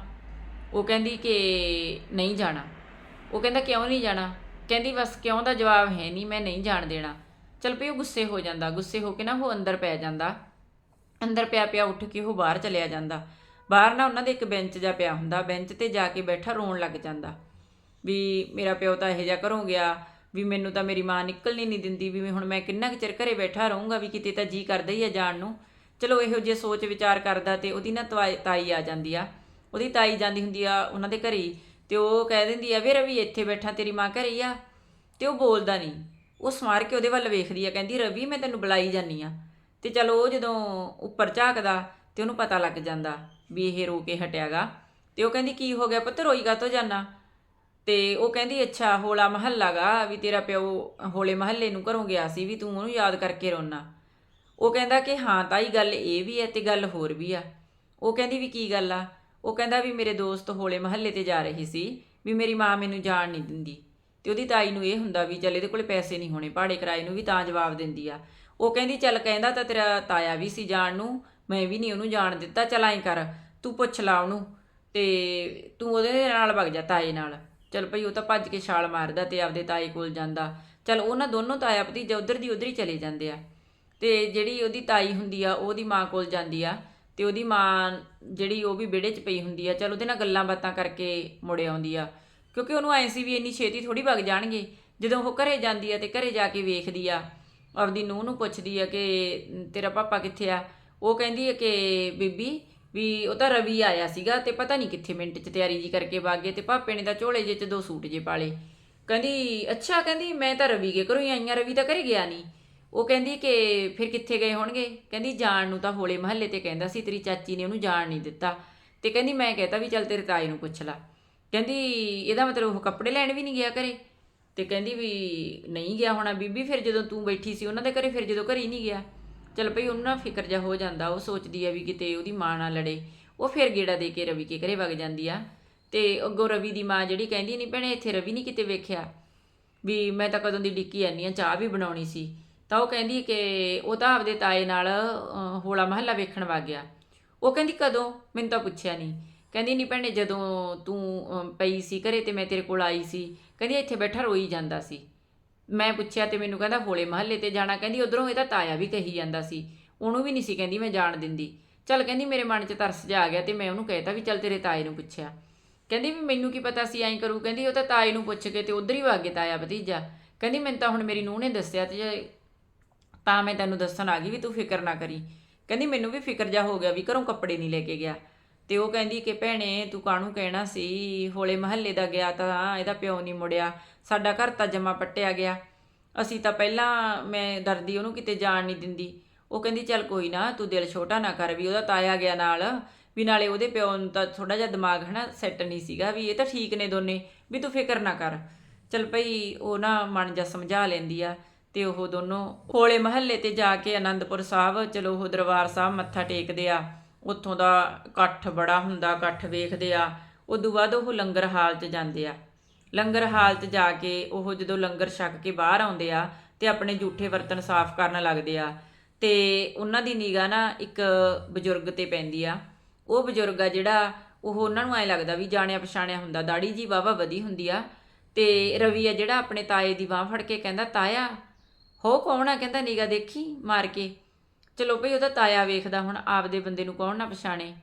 ਉਹ ਕਹਿੰਦੀ ਕਿ ਨਹੀਂ ਜਾਣਾ। ਉਹ ਕਹਿੰਦਾ, ਕਿਉਂ ਨਹੀਂ ਜਾਣਾ? ਕਹਿੰਦੀ, ਬਸ ਕਿਉਂ ਦਾ ਜਵਾਬ ਹੈ ਨਹੀਂ, ਮੈਂ ਨਹੀਂ ਜਾਣ ਦੇਣਾ। ਚਲ ਪਈ, ਉਹ ਗੁੱਸੇ ਹੋ ਜਾਂਦਾ। ਗੁੱਸੇ ਹੋ ਕੇ ਨਾ ਉਹ ਅੰਦਰ ਪੈ ਜਾਂਦਾ। ਅੰਦਰ ਪਿਆ ਪਿਆ ਉੱਠ ਕੇ ਉਹ ਬਾਹਰ ਚਲਿਆ ਜਾਂਦਾ। ਬਾਹਰ ਨਾ ਉਹਨਾਂ ਦੇ ਇੱਕ ਬੈਂਚ ਜਾ ਪਿਆ ਹੁੰਦਾ। ਬੈਂਚ ਤੇ ਜਾ ਕੇ ਬੈਠਾ ਰੋਣ ਲੱਗ ਜਾਂਦਾ। ਵੀ ਮੇਰਾ ਪਿਓ ਤਾਂ ਇਹੋ ਜਿਹਾ ਘਰੋਂ ਗਿਆ ਵੀ ਮੈਨੂੰ ਤਾਂ ਮੇਰੀ ਮਾਂ ਨਿਕਲਣੀ ਨਹੀਂ ਦਿੰਦੀ ਵੀ ਹੁਣ ਮੈਂ ਕਿੰਨਾ ਕੁ ਚਿਰ ਘਰੇ ਬੈਠਾ ਰਹੂੰਗਾ ਵੀ ਕਿਤੇ ਤਾਂ ਜੀ ਕਰਦਾ ਹੀ ਆ ਜਾਣ ਨੂੰ। ਚਲੋ ਇਹੋ ਜਿਹੇ ਸੋਚ ਵਿਚਾਰ ਕਰਦਾ ਤੇ ਉਹਦੀ ਨਾ ਤਵਾ- ਤਾਈ ਆ ਜਾਂਦੀ ਆ। ਉਹਦੀ ਤਾਈ ਜਾਂਦੀ ਹੁੰਦੀ ਆ ਉਹਨਾਂ ਦੇ ਘਰੇ ਹੀ, ਤੇ ਉਹ ਕਹਿ ਦਿੰਦੀ ਆ ਵੀ ਰਵੀ ਇੱਥੇ ਬੈਠਾ ਤੇਰੀ ਮਾਂ ਘਰੇ ਹੀ ਆ। ਤੇ ਉਹ ਬੋਲਦਾ ਨਹੀਂ। ਉਹ ਸਮਾਰ ਕੇ ਉਹਦੇ ਵੱਲ ਵੇਖਦੀ ਆ ਕਹਿੰਦੀ ਰਵੀ ਮੈਂ ਤੈਨੂੰ ਬੁਲਾਈ ਜਾਨੀ ਆ। ਤੇ ਚਲੋ ਉਹ ਜਦੋਂ ਉੱਪਰ ਝਾਕਦਾ ਤੇ ਉਹਨੂੰ ਪਤਾ ਲੱਗ ਜਾਂਦਾ ਵੀ ਇਹ ਰੋ ਕੇ ਹਟਿਆਗਾ। ਤੇ ਉਹ ਕਹਿੰਦੀ ਕੀ ਹੋ ਗਿਆ ਪੁੱਤ ਰੋਈ ਕਾਤੋਂ ਜਾਨਾ? ਤੇ ਉਹ ਕਹਿੰਦੀ, ਅੱਛਾ, ਹੋਲਾ ਮਹੱਲਾ ਗਾ ਵੀ ਤੇਰਾ ਪਿਓ ਹੋਲੇ ਮਹੱਲੇ ਨੂੰ ਘਰੋਂ ਗਿਆ ਸੀ ਵੀ ਤੂੰ ਉਹਨੂੰ ਯਾਦ ਕਰਕੇ ਰੋਣਾ ਉਹ ਕਹਿੰਦਾ ਕਿ ਹਾਂ, ਤਾਈ, ਗੱਲ ਇਹ ਵੀ ਹੈ ਤੇ ਗੱਲ ਹੋਰ ਵੀ ਆ। ਉਹ ਕਹਿੰਦੀ ਵੀ ਕੀ ਗੱਲ ਆ? ਉਹ ਕਹਿੰਦਾ ਵੀ ਮੇਰੇ ਦੋਸਤ ਹੋਲੇ ਮਹੱਲੇ ਤੇ ਜਾ ਰਹੇ ਸੀ ਵੀ ਮੇਰੀ ਮਾਂ ਮੈਨੂੰ ਜਾਣ ਨਹੀਂ ਦਿੰਦੀ। ਤੇ ਉਹਦੀ ਤਾਈ ਨੂੰ ਇਹ ਹੁੰਦਾ ਵੀ ਚੱਲ ਇਹਦੇ ਕੋਲੇ ਪੈਸੇ ਨਹੀਂ ਹੋਣੇ, ਭਾੜੇ ਕਿਰਾਏ ਨੂੰ ਵੀ ਤਾਂ ਜਵਾਬ ਦਿੰਦੀ ਆ। ਉਹ ਕਹਿੰਦੀ, ਚੱਲ ਕਹਿੰਦਾ ਤਾਂ ਤੇਰਾ ਤਾਇਆ ਵੀ ਸੀ ਜਾਣ ਨੂੰ, ਮੈਂ ਵੀ ਨਹੀਂ ਉਹਨੂੰ ਜਾਣ ਦਿੱਤਾ, ਚਲ ਐਂ ਕਰ, ਤੂੰ ਪੁੱਛ ਲਾ ਉਹਨੂੰ ਤੇ ਤੂੰ ਉਹਦੇ ਨਾਲ ਵਗ ਜਾ, ਤਾਏ ਨਾਲ। ਚਲ ਭਈ ਉਹ ਤਾਂ ਭੱਜ ਕੇ ਛਾਲ ਮਾਰਦਾ ਤੇ ਆਪਦੇ ਤਾਏ ਕੋਲ ਜਾਂਦਾ। ਚਲ ਉਹਨਾਂ ਦੋਨੋਂ ਤਾਇਆ ਭਤੀਜਾ ਉਧਰ ਦੀ ਉਧਰ ਹੀ ਚਲੇ ਜਾਂਦੇ ਆ। ਤੇ ਜਿਹੜੀ ਉਹਦੀ ਤਾਈ ਹੁੰਦੀ ਆ, ਉਹਦੀ ਮਾਂ ਕੋਲ ਜਾਂਦੀ ਆ ਤੇ ਉਹਦੀ ਮਾਂ ਜਿਹੜੀ ਉਹ ਵੀ ਵਿਹੜੇ 'ਚ ਪਈ ਹੁੰਦੀ ਆ, ਚਲ ਉਹਦੇ ਨਾਲ ਗੱਲਾਂ ਬਾਤਾਂ ਕਰਕੇ ਮੁੜ ਆਉਂਦੀ ਆ। ਕਿਉਂਕਿ ਉਹਨੂੰ ਐਂ ਸੀ ਵੀ ਇੰਨੀ ਛੇਤੀ ਥੋੜੀ ਵਗ ਜਾਣਗੇ। ਜਦੋਂ ਉਹ ਘਰੇ ਜਾਂਦੀ ਆ ਤੇ ਘਰੇ ਜਾ ਕੇ ਵੇਖਦੀ ਆ, ਆਪਦੀ ਨੂੰਹ ਨੂੰ ਪੁੱਛਦੀ ਆ ਕਿ ਤੇਰਾ ਪਾਪਾ ਕਿੱਥੇ ਆ? ਉਹ ਕਹਿੰਦੀ ਹੈ ਕਿ ਬੀਬੀ ਵੀ ਉਹ ਤਾਂ ਰਵੀ ਆਇਆ ਸੀਗਾ ਤੇ ਪਤਾ ਨਹੀਂ ਕਿੱਥੇ ਮਿੰਟ 'ਚ ਤਿਆਰੀ ਜੀ ਕਰਕੇ ਬਾਗੇ ਤੇ ਪਾਪੇ ਨੇ ਤਾਂ ਝੋਲੇ ਜਿਹੇ 'ਚ ਦੋ ਸੂਟ ਜੇ ਪਾਲੇ ਕਹਿੰਦੀ, ਅੱਛਾ, ਕਹਿੰਦੀ, ਮੈਂ ਤਾਂ ਰਵੀ ਕੇ ਘਰੋਂ ਹੀ ਆਈ ਹਾਂ ਰਵੀ ਤਾਂ ਘਰੇ ਗਿਆ ਨਹੀਂ। ਉਹ ਕਹਿੰਦੀ ਕਿ ਫਿਰ ਕਿੱਥੇ ਗਏ ਹੋਣਗੇ? ਕਹਿੰਦੀ, ਜਾਣ ਨੂੰ ਤਾਂ ਹੋਲੇ ਮਹੱਲੇ ਤੇ ਕਹਿੰਦਾ ਸੀ, ਤੇਰੀ ਚਾਚੀ ਨੇ ਉਹਨੂੰ ਜਾਣ ਨਹੀਂ ਦਿੱਤਾ। ਤੇ ਕਹਿੰਦੀ, ਮੈਂ ਕਹਤਾ ਵੀ ਚੱਲ ਤੇਰੇ ਤਾਏ ਨੂੰ ਪੁੱਛ ਲਾ। ਕਹਿੰਦੀ, ਇਹਦਾ ਮਤਲਬ ਉਹ ਕੱਪੜੇ ਲੈਣ ਵੀ ਨਹੀਂ ਗਿਆ ਘਰੇ? ਤੇ ਕਹਿੰਦੀ ਵੀ, ਨਹੀਂ ਗਿਆ ਹੋਣਾ ਬੀਬੀ, ਫਿਰ ਜਦੋਂ ਤੂੰ ਬੈਠੀ ਸੀ ਉਹਨਾਂ ਦੇ ਘਰੇ, ਫਿਰ ਜਦੋਂ ਘਰੇ ਹੀ ਨਹੀਂ ਗਿਆ। ਚਲ ਭਈ ਉਹਨੂੰ ਨਾ ਫਿਕਰ ਜਾ ਹੋ ਜਾਂਦਾ, ਉਹ ਸੋਚਦੀ ਆ ਵੀ ਕਿਤੇ ਉਹਦੀ ਮਾਂ ਨਾ ਲੜੇ। ਉਹ ਫਿਰ ਗੇੜਾ ਦੇ ਕੇ ਰਵੀ ਕੇ ਘਰੇ ਵਗ ਜਾਂਦੀ ਆ। ਤੇ ਅੱਗੋਂ ਰਵੀ ਦੀ ਮਾਂ ਜਿਹੜੀ ਕਹਿੰਦੀ ਨਹੀਂ ਭੈਣੇ, ਇੱਥੇ ਰਵੀ ਨਹੀਂ ਕਿਤੇ ਵੇਖਿਆ। ਵੀ ਮੈਂ ਤਾਂ ਕਦੋਂ ਦੀ ਡਿੱਕੀ ਆਨੀ ਆ, ਚਾਹ ਵੀ ਬਣਾਉਣੀ ਸੀ। ਤਾਂ ਉਹ ਕਹਿੰਦੀ ਕਿ ਉਹ ਤਾਂ ਆਪਦੇ ਤਾਏ ਨਾਲ ਹੋਲਾ ਮਹੱਲਾ ਵੇਖਣ ਵਗ ਗਿਆ। ਉਹ ਕਹਿੰਦੀ, ਕਦੋਂ? ਮੈਨੂੰ ਤਾਂ ਪੁੱਛਿਆ ਨਹੀਂ। ਕਹਿੰਦੀ, ਨਹੀਂ ਭੈਣੇ, ਜਦੋਂ ਤੂੰ ਪਈ ਸੀ ਘਰੇ ਤੇ ਮੈਂ ਤੇਰੇ ਕੋਲ ਆਈ ਸੀ। ਕਹਿੰਦੀ, ਇੱਥੇ ਬੈਠਾ ਰੋਈ ਜਾਂਦਾ ਸੀ। ਮੈਂ ਪੁੱਛਿਆ ਤੇ ਮੈਨੂੰ ਕਹਿੰਦਾ ਹੋਲੇ ਮਹੱਲੇ ਤੇ ਜਾਣਾ, ਕਹਿੰਦੀ ਉਧਰੋਂ ਇਹਦਾ ਤਾਇਆ ਵੀ ਕਹੀ ਜਾਂਦਾ ਸੀ। ਉਹਨੂੰ ਵੀ ਨਹੀਂ ਸੀ ਕਹਿੰਦੀ ਮੈਂ ਜਾਣ ਦਿੰਦੀ। ਚੱਲ ਕਹਿੰਦੀ ਮੇਰੇ ਮਨ 'ਚ ਤਰਸ ਜਾ ਆ ਗਿਆ ਤੇ ਮੈਂ ਉਹਨੂੰ ਕਹਿਤਾ ਵੀ ਚੱਲ ਤੇਰੇ ਤਾਏ ਨੂੰ ਪੁੱਛਿਆ। ਕਹਿੰਦੀ ਵੀ ਮੈਨੂੰ ਕੀ ਪਤਾ ਸੀ, ਐਂ ਕਰੂ। ਕਹਿੰਦੀ ਉਹ ਤਾਂ ਤਾਏ ਨੂੰ ਪੁੱਛ ਕੇ ਤੇ ਉਧਰ ਹੀ ਵਾਗੇ ਤਾਇਆ ਭਤੀਜਾ। ਕਹਿੰਦੀ ਮੈਨੂੰ ਤਾਂ ਹੁਣ ਮੇਰੀ ਨੂੰਹ ਨੇ ਦੱਸਿਆ ਤੇ ਜੇ ਤਾਂ ਮੈਂ ਤੈਨੂੰ ਦੱਸਣ ਆ ਗਈ ਵੀ ਤੂੰ ਫਿਕਰ ਨਾ ਕਰੀ। ਕਹਿੰਦੀ ਮੈਨੂੰ ਵੀ ਫਿਕਰ ਜਾ ਹੋ ਗਿਆ ਵੀ ਘਰੋਂ ਕੱਪੜੇ ਨਹੀਂ ਲੈ ਕੇ ਗਿਆ। ਤੇ ਉਹ ਕਹਿੰਦੀ ਕਿ ਭੈਣੇ ਤੂੰ ਕਾਹਨੂੰ ਕਹਿਣਾ ਸੀ? ਹੋਲੇ ਮਹੱਲੇ ਦਾ ਗਿਆ ਤਾਂ ਇਹਦਾ ਪਿਓ ਨਹੀਂ ਮੁੜਿਆ। ਸਾਡਾ ਘਰ ਤਾਂ ਜਮਾ ਪੱਟਿਆ ਗਿਆ। ਅਸੀਂ ਤਾਂ ਪਹਿਲਾਂ ਮੈਂ ਡਰਦੀ ਉਹਨੂੰ ਕਿਤੇ ਜਾਣ ਨਹੀਂ ਦਿੰਦੀ। ਉਹ ਕਹਿੰਦੀ, ਚੱਲ ਕੋਈ ਨਾ, ਤੂੰ ਦਿਲ ਛੋਟਾ ਨਾ ਕਰ ਵੀ ਉਹਦਾ ਤਾਇਆ ਗਿਆ ਨਾਲ। ਵੀ ਨਾਲੇ ਉਹਦੇ ਪਿਓ ਨੂੰ ਤਾਂ ਥੋੜਾ ਜਿਹਾ ਦਿਮਾਗ ਹਨਾ ਸੈੱਟ ਨਹੀਂ ਸੀਗਾ ਵੀ ਇਹ ਤਾਂ ਠੀਕ ਨੇ ਦੋਨੇ, ਵੀ ਤੂੰ ਫਿਕਰ ਨਾ ਕਰ। ਚਲ ਭਈ ਉਹ ਨਾ ਮਨ ਜਾ ਸਮਝਾ ਲੈਂਦੀ ਆ ਤੇ ਉਹ ਦੋਨੋਂ ਹੋਲੇ ਮਹੱਲੇ ਤੇ ਜਾ ਕੇ ਆਨੰਦਪੁਰ ਸਾਹਿਬ, ਚਲੋ ਉਹ ਦਰਬਾਰ ਸਾਹਿਬ ਮੱਥਾ ਟੇਕਦੇ ਆ। ਉੱਥੋਂ ਦਾ ਇਕੱਠ ਬੜਾ ਹੁੰਦਾ, ਇਕੱਠ ਵੇਖਦੇ ਆ। ਉਦੋਂ ਬਾਅਦ ਉਹ ਲੰਗਰ ਹਾਲ 'ਚ ਜਾਂਦੇ ਆ। ਲੰਗਰ ਹਾਲ 'ਚ ਜਾ ਕੇ ਉਹ ਜਦੋਂ ਲੰਗਰ ਛਕ ਕੇ ਬਾਹਰ ਆਉਂਦੇ ਆ ਤੇ ਆਪਣੇ ਝੂਠੇ ਬਰਤਨ ਸਾਫ਼ ਕਰਨ ਲੱਗਦੇ ਆ, ਤੇ ਉਹਨਾਂ ਦੀ ਨਿਗਾਹ ਨਾ ਇੱਕ ਬਜ਼ੁਰਗ ਤੇ ਪੈਂਦੀ ਆ। ਉਹ ਬਜ਼ੁਰਗ ਆ ਜਿਹੜਾ ਉਹ ਉਹਨਾਂ ਨੂੰ ਐ ਲੱਗਦਾ ਵੀ ਜਾਣਿਆ ਪਛਾਣਿਆ ਹੁੰਦਾ, ਦਾੜੀ ਜੀ ਵਾਵਾ ਵਧੀ ਹੁੰਦੀ ਆ, ਤੇ ਰਵੀ ਆ ਜਿਹੜਾ ਆਪਣੇ ਤਾਏ ਦੀ ਬਾਹ ਫੜ ਕੇ ਕਹਿੰਦਾ, ਤਾਇਆ, ਹੋ ਕੌਣ ਆ? ਕਹਿੰਦਾ, ਨਿਗਾਹ ਦੇਖੀ ਮਾਰ ਕੇ। ਚਲੋ ਭਈ ਉਹਦਾ ਤਾਇਆ ਵੇਖਦਾ, ਹੁਣ ਆਪਦੇ ਬੰਦੇ ਨੂੰ ਕੌਣ ਨਾ ਪਛਾਣੇ?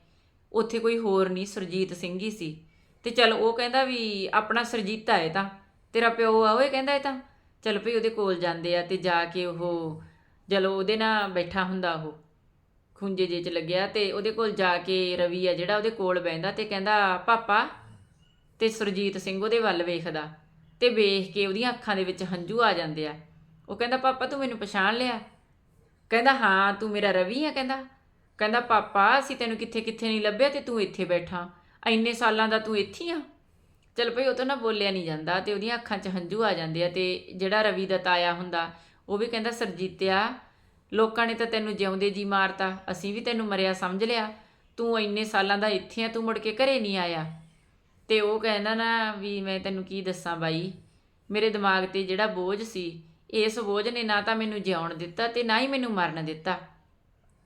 ਉੱਥੇ ਕੋਈ ਹੋਰ ਨਹੀਂ, ਸੁਰਜੀਤ ਸਿੰਘ ਹੀ ਸੀ। ਤੇ ਚਲ ਉਹ ਕਹਿੰਦਾ ਵੀ ਆਪਣਾ ਸੁਰਜੀਤਾ ਹੈ ਤਾਂ, ਤੇਰਾ ਪਿਓ ਆ ਓਏ ਕਹਿੰਦਾ ਇਹ ਤਾਂ। ਚਲ ਭਈ ਉਹਦੇ ਕੋਲ ਜਾਂਦੇ ਆ ਤੇ ਜਾ ਕੇ ਉਹ, ਚਲੋ ਉਹਦੇ ਨਾਲ ਬੈਠਾ ਹੁੰਦਾ ਉਹ, ਖੁੰਝੇ ਜੇ ਚ ਲੱਗਿਆ ਤੇ ਉਹਦੇ ਕੋਲ ਜਾ ਕੇ ਰਵੀ ਆ ਜਿਹੜਾ ਉਹਦੇ ਕੋਲ ਬੈੰਦਾ ਤੇ ਕਹਿੰਦਾ, ਪਾਪਾ, ਤੇ ਸੁਰਜੀਤ ਸਿੰਘ ਉਹਦੇ ਵੱਲ ਵੇਖਦਾ ਤੇ ਵੇਖ ਕੇ ਉਹਦੀਆਂ ਅੱਖਾਂ ਦੇ ਵਿੱਚ ਹੰਝੂ ਆ ਜਾਂਦੇ ਆ। ਉਹ ਕਹਿੰਦਾ, ਪਾਪਾ, ਤੂੰ ਮੈਨੂੰ ਪਛਾਣ ਲਿਆ? ਕਹਿੰਦਾ, ਹਾਂ, ਤੂੰ ਮੇਰਾ ਰਵੀ ਆ, ਕਹਿੰਦਾ। ਕਹਿੰਦਾ, ਪਾਪਾ, ਅਸੀਂ ਤੈਨੂੰ ਕਿੱਥੇ ਕਿੱਥੇ ਨਹੀਂ ਲੱਭਿਆ ਤੇ ਤੂੰ ਇੱਥੇ ਬੈਠਾ। ਇੰਨੇ ਸਾਲਾਂ ਦਾ ਤੂੰ ਇੱਥੇ ਆ। ਚਲ ਭਈ ਉਹ ਤੋਂ ਨਾ ਬੋਲਿਆ ਨਹੀਂ ਜਾਂਦਾ ਤੇ ਉਹਦੀਆਂ ਅੱਖਾਂ 'ਚ ਹੰਝੂ ਆ ਜਾਂਦੇ ਆ ਤੇ ਜਿਹੜਾ ਰਵੀ ਦਾ ਤਾਇਆ ਹੁੰਦਾ, ਉਹ ਵੀ ਕਹਿੰਦਾ ਸਰਜੀਤਿਆ, ਲੋਕਾਂ ਨੇ ਤਾਂ ਤੈਨੂੰ ਜਿਉਂਦੇ ਜੀ ਮਾਰਤਾ, ਅਸੀਂ ਵੀ ਤੈਨੂੰ ਮਰਿਆ ਸਮਝ ਲਿਆ। ਤੂੰ ਇੰਨੇ ਸਾਲਾਂ ਦਾ ਇੱਥੇ ਆ, ਤੂੰ ਮੁੜ ਕੇ ਘਰੇ ਨਹੀਂ ਆਇਆ। ਤੇ ਉਹ ਕਹਿੰਦਾ ਨਾ ਵੀ ਮੈਂ ਤੈਨੂੰ ਕੀ ਦੱਸਾਂ ਬਾਈ, ਮੇਰੇ ਦਿਮਾਗ ਤੇ ਜਿਹੜਾ ਬੋਝ ਸੀ, ਇਸ ਬੋਝ ਨੇ ਨਾ ਤਾਂ ਮੈਨੂੰ ਜਿਉਣ ਦਿੱਤਾ ਤੇ ਨਾ ਹੀ ਮੈਨੂੰ ਮਰਨ ਦਿੱਤਾ।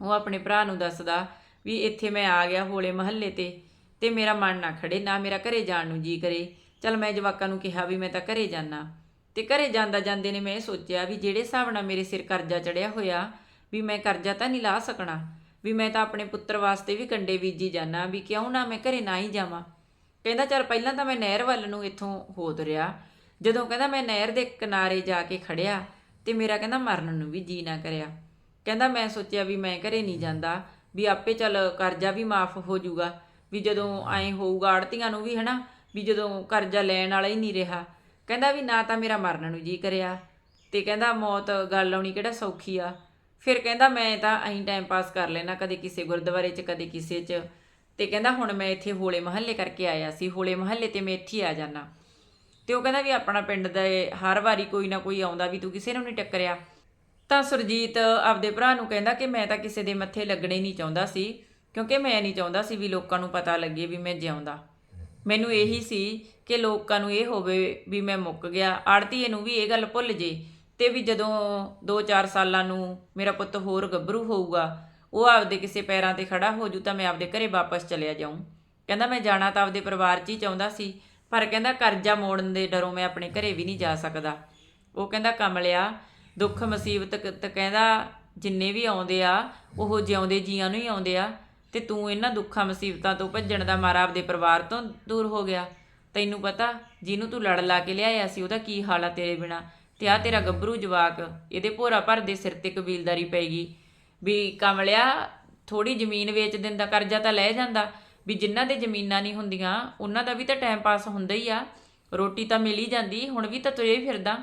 ਉਹ ਆਪਣੇ ਭਰਾ ਨੂੰ ਦੱਸਦਾ ਵੀ ਇੱਥੇ ਮੈਂ ਆ ਗਿਆ ਹੋਲੇ ਮਹੱਲੇ ਤੇ। ਤੇ ਮੇਰਾ ਮਨ ਨਾ ਖੜੇ, ਨਾ ਮੇਰਾ ਘਰੇ ਜਾਣ ਨੂੰ ਜੀ ਕਰੇ। ਚਲ ਮੈਂ ਜਵਾਕਾਂ ਨੂੰ ਕਿਹਾ ਵੀ ਮੈਂ ਤਾਂ ਘਰੇ ਜਾਣਾ ਤੇ ਘਰੇ ਜਾਂਦਾ ਜਾਂਦੇ ਨੇ ਮੈਂ ਇਹ ਸੋਚਿਆ ਵੀ ਜਿਹੜੇ ਹਿਸਾਬ ਨਾਲ ਮੇਰੇ ਸਿਰ ਕਰਜ਼ਾ ਚੜਿਆ ਹੋਇਆ, ਵੀ ਮੈਂ ਕਰਜ਼ਾ ਤਾਂ ਨਹੀਂ ਲਾ ਸਕਣਾ, ਵੀ ਮੈਂ ਤਾਂ ਆਪਣੇ ਪੁੱਤਰ ਵਾਸਤੇ ਵੀ ਕੰਡੇ ਬੀਜੀ ਜਾਣਾ ਵੀ ਕਿਉਂ ਨਾ ਮੈਂ ਘਰੇ ਨਾ ਹੀ ਜਾਵਾਂ। ਕਹਿੰਦਾ, ਚੱਲ ਪਹਿਲਾਂ ਤਾਂ ਮੈਂ ਨਹਿਰ ਵੱਲ ਨੂੰ ਇੱਥੋਂ ਹੋ ਤੁਰਿਆ ਜਦੋਂ ਕਹਿੰਦਾ ਮੈਂ ਨਹਿਰ ਦੇ ਕਿਨਾਰੇ ਜਾ ਕੇ ਖੜਿਆ, ਤੇ ਮੇਰਾ ਕਹਿੰਦਾ ਮਰਨ ਨੂੰ ਵੀ ਜੀ ਨਾ ਕਰਿਆ। ਕਹਿੰਦਾ ਮੈਂ ਸੋਚਿਆ ਵੀ ਮੈਂ ਘਰੇ ਨਹੀਂ ਜਾਂਦਾ, ਵੀ ਆਪੇ ਚੱਲ ਕਰਜ਼ਾ ਵੀ ਮਾਫ ਹੋ ਜਾਊਗਾ ਵੀ ਜਦੋਂ ਐਂ ਹੋਊਗਾ ਆੜਤੀਆਂ ਨੂੰ ਵੀ ਹਨਾ ਵੀ ਜਦੋਂ ਕਰਜ਼ਾ ਲੈਣ ਵਾਲਾ ਹੀ ਨਹੀਂ ਰਿਹਾ। ਕਹਿੰਦਾ ਵੀ ਨਾ ਤਾਂ ਮੇਰਾ ਮਰਨ ਨੂੰ ਜੀ ਕਰਿਆ। ਤੇ ਕਹਿੰਦਾ ਮੌਤ ਗੱਲ ਆਉਣੀ ਕਿਹੜਾ ਸੌਖੀ ਆ। ਫਿਰ ਕਹਿੰਦਾ ਮੈਂ ਤਾਂ ਐਂ ਟਾਈਮ ਪਾਸ ਕਰ ਲੈਣਾ ਕਦੇ ਕਿਸੇ ਗੁਰਦੁਆਰੇ 'ਚ ਕਦੇ ਕਿਸੇ 'ਚ। ਤੇ ਕਹਿੰਦਾ ਹੁਣ ਮੈਂ ਇੱਥੇ ਹੋਲੇ ਮਹੱਲੇ ਕਰਕੇ ਆਇਆ ਸੀ ਹੋਲੇ ਮਹੱਲੇ ਤੇ ਮੈਂ ਇੱਥੇ ਆ ਜਾਣਾ ਤੇ ਉਹ ਕਹਿੰਦਾ ਵੀ ਆਪਣਾ ਪਿੰਡ ਦਾ ਹਰ ਵਾਰੀ ਕੋਈ ਨਾ ਕੋਈ ਆਉਂਦਾ ਵੀ ਤੂੰ ਕਿਸੇ ਨੂੰ ਨਹੀਂ ਟੱਕਰਿਆ। ਤਾਂ ਸੁਰਜੀਤ ਆਪਦੇ ਭਰਾ ਨੂੰ ਕਹਿੰਦਾ ਕਿ ਮੈਂ ਤਾਂ ਕਿਸੇ ਦੇ ਮੱਥੇ ਲੱਗਣਾ ਨਹੀਂ ਚਾਹੁੰਦਾ ਸੀ। ਕਿਉਂਕਿ ਮੈਂ ਨਹੀਂ ਚਾਹੁੰਦਾ ਸੀ ਵੀ ਲੋਕਾਂ ਨੂੰ ਪਤਾ ਲੱਗੇ ਵੀ ਮੈਂ ਜਿਉਂਦਾ। ਮੈਨੂੰ ਇਹੀ ਸੀ ਕਿ ਲੋਕਾਂ ਨੂੰ ਇਹ ਹੋਵੇ ਵੀ ਮੈਂ ਮੁੱਕ ਗਿਆ। ਆੜਤੀਏ ਨੂੰ ਵੀ ਇਹ ਗੱਲ ਭੁੱਲ ਜੇ ਤੇ ਵੀ ਜਦੋਂ 2-4 ਸਾਲਾਂ ਨੂੰ ਮੇਰਾ ਪੁੱਤ ਹੋਰ ਗੱਭਰੂ ਹੋਊਗਾ, ਉਹ ਆਪਦੇ ਕਿਸੇ ਪੈਰਾਂ ਤੇ ਖੜਾ ਹੋ ਜੂ ਤਾਂ ਮੈਂ ਆਪਦੇ ਘਰੇ ਵਾਪਸ ਚਲਿਆ ਜਾਊਂ। ਕਹਿੰਦਾ ਮੈਂ ਜਾਣਾ ਤਾਂ ਆਪਦੇ ਪਰਿਵਾਰ 'ਚ ਹੀ ਚਾਹੁੰਦਾ ਸੀ, ਪਰ ਕਹਿੰਦਾ ਕਰਜ਼ਾ ਮੋੜਨ ਦੇ ਡਰੋਂ ਮੈਂ ਆਪਣੇ ਘਰੇ ਵੀ ਨਹੀਂ ਜਾ ਸਕਦਾ। ਉਹ ਕਹਿੰਦਾ ਕਮਲਿਆ, ਦੁੱਖ ਮੁਸੀਬਤ ਕਹਿੰਦਾ ਜਿੰਨੇ ਵੀ ਆਉਂਦੇ ਆ, ਉਹ ਜਿਉਂਦੇ ਜੀਆਂ ਨੂੰ ਹੀ ਆਉਂਦੇ ਆ। ਤੇ ਤੂੰ ਇਹਨਾਂ ਦੁੱਖਾਂ ਮੁਸੀਬਤਾਂ ਤੋਂ ਭੱਜਣ ਦਾ ਮਾਰਾ ਆਪਦੇ ਪਰਿਵਾਰ ਤੋਂ ਦੂਰ ਹੋ ਗਿਆ। ਤੈਨੂੰ ਪਤਾ, ਜਿਹਨੂੰ ਤੂੰ ਲੜ ਲਾ ਕੇ ਲਿਆਇਆ ਸੀ, ਉਹਦਾ ਕੀ ਹਾਲ ਆ ਤੇਰੇ ਬਿਨਾ? ਤੇ ਆ ਤੇਰਾ ਗੱਭਰੂ ਜਵਾਕ, ਇਹਦੇ ਭੋਰਾ ਭਰ ਦੇ ਸਿਰ ਤੇ ਕਬੀਲਦਾਰੀ ਪੈਗੀ ਵੀ ਕਮਲਿਆ ਥੋੜੀ ਜ਼ਮੀਨ ਵੇਚ ਦਿੰਦਾ, ਕਰਜ਼ਾ ਤਾਂ ਲੈ ਜਾਂਦਾ। ਵੀ ਜਿਨ੍ਹਾਂ ਦੇ ਜ਼ਮੀਨਾਂ ਨਹੀਂ ਹੁੰਦੀਆਂ, ਉਹਨਾਂ ਦਾ ਵੀ ਤਾਂ ਟਾਈਮ ਪਾਸ ਹੁੰਦਾ ਹੀ ਆ। ਰੋਟੀ ਤਾਂ ਮਿਲ ਹੀ ਜਾਂਦੀ, ਹੁਣ ਵੀ ਤਾਂ ਤੁਰੇ ਫਿਰਦਾ।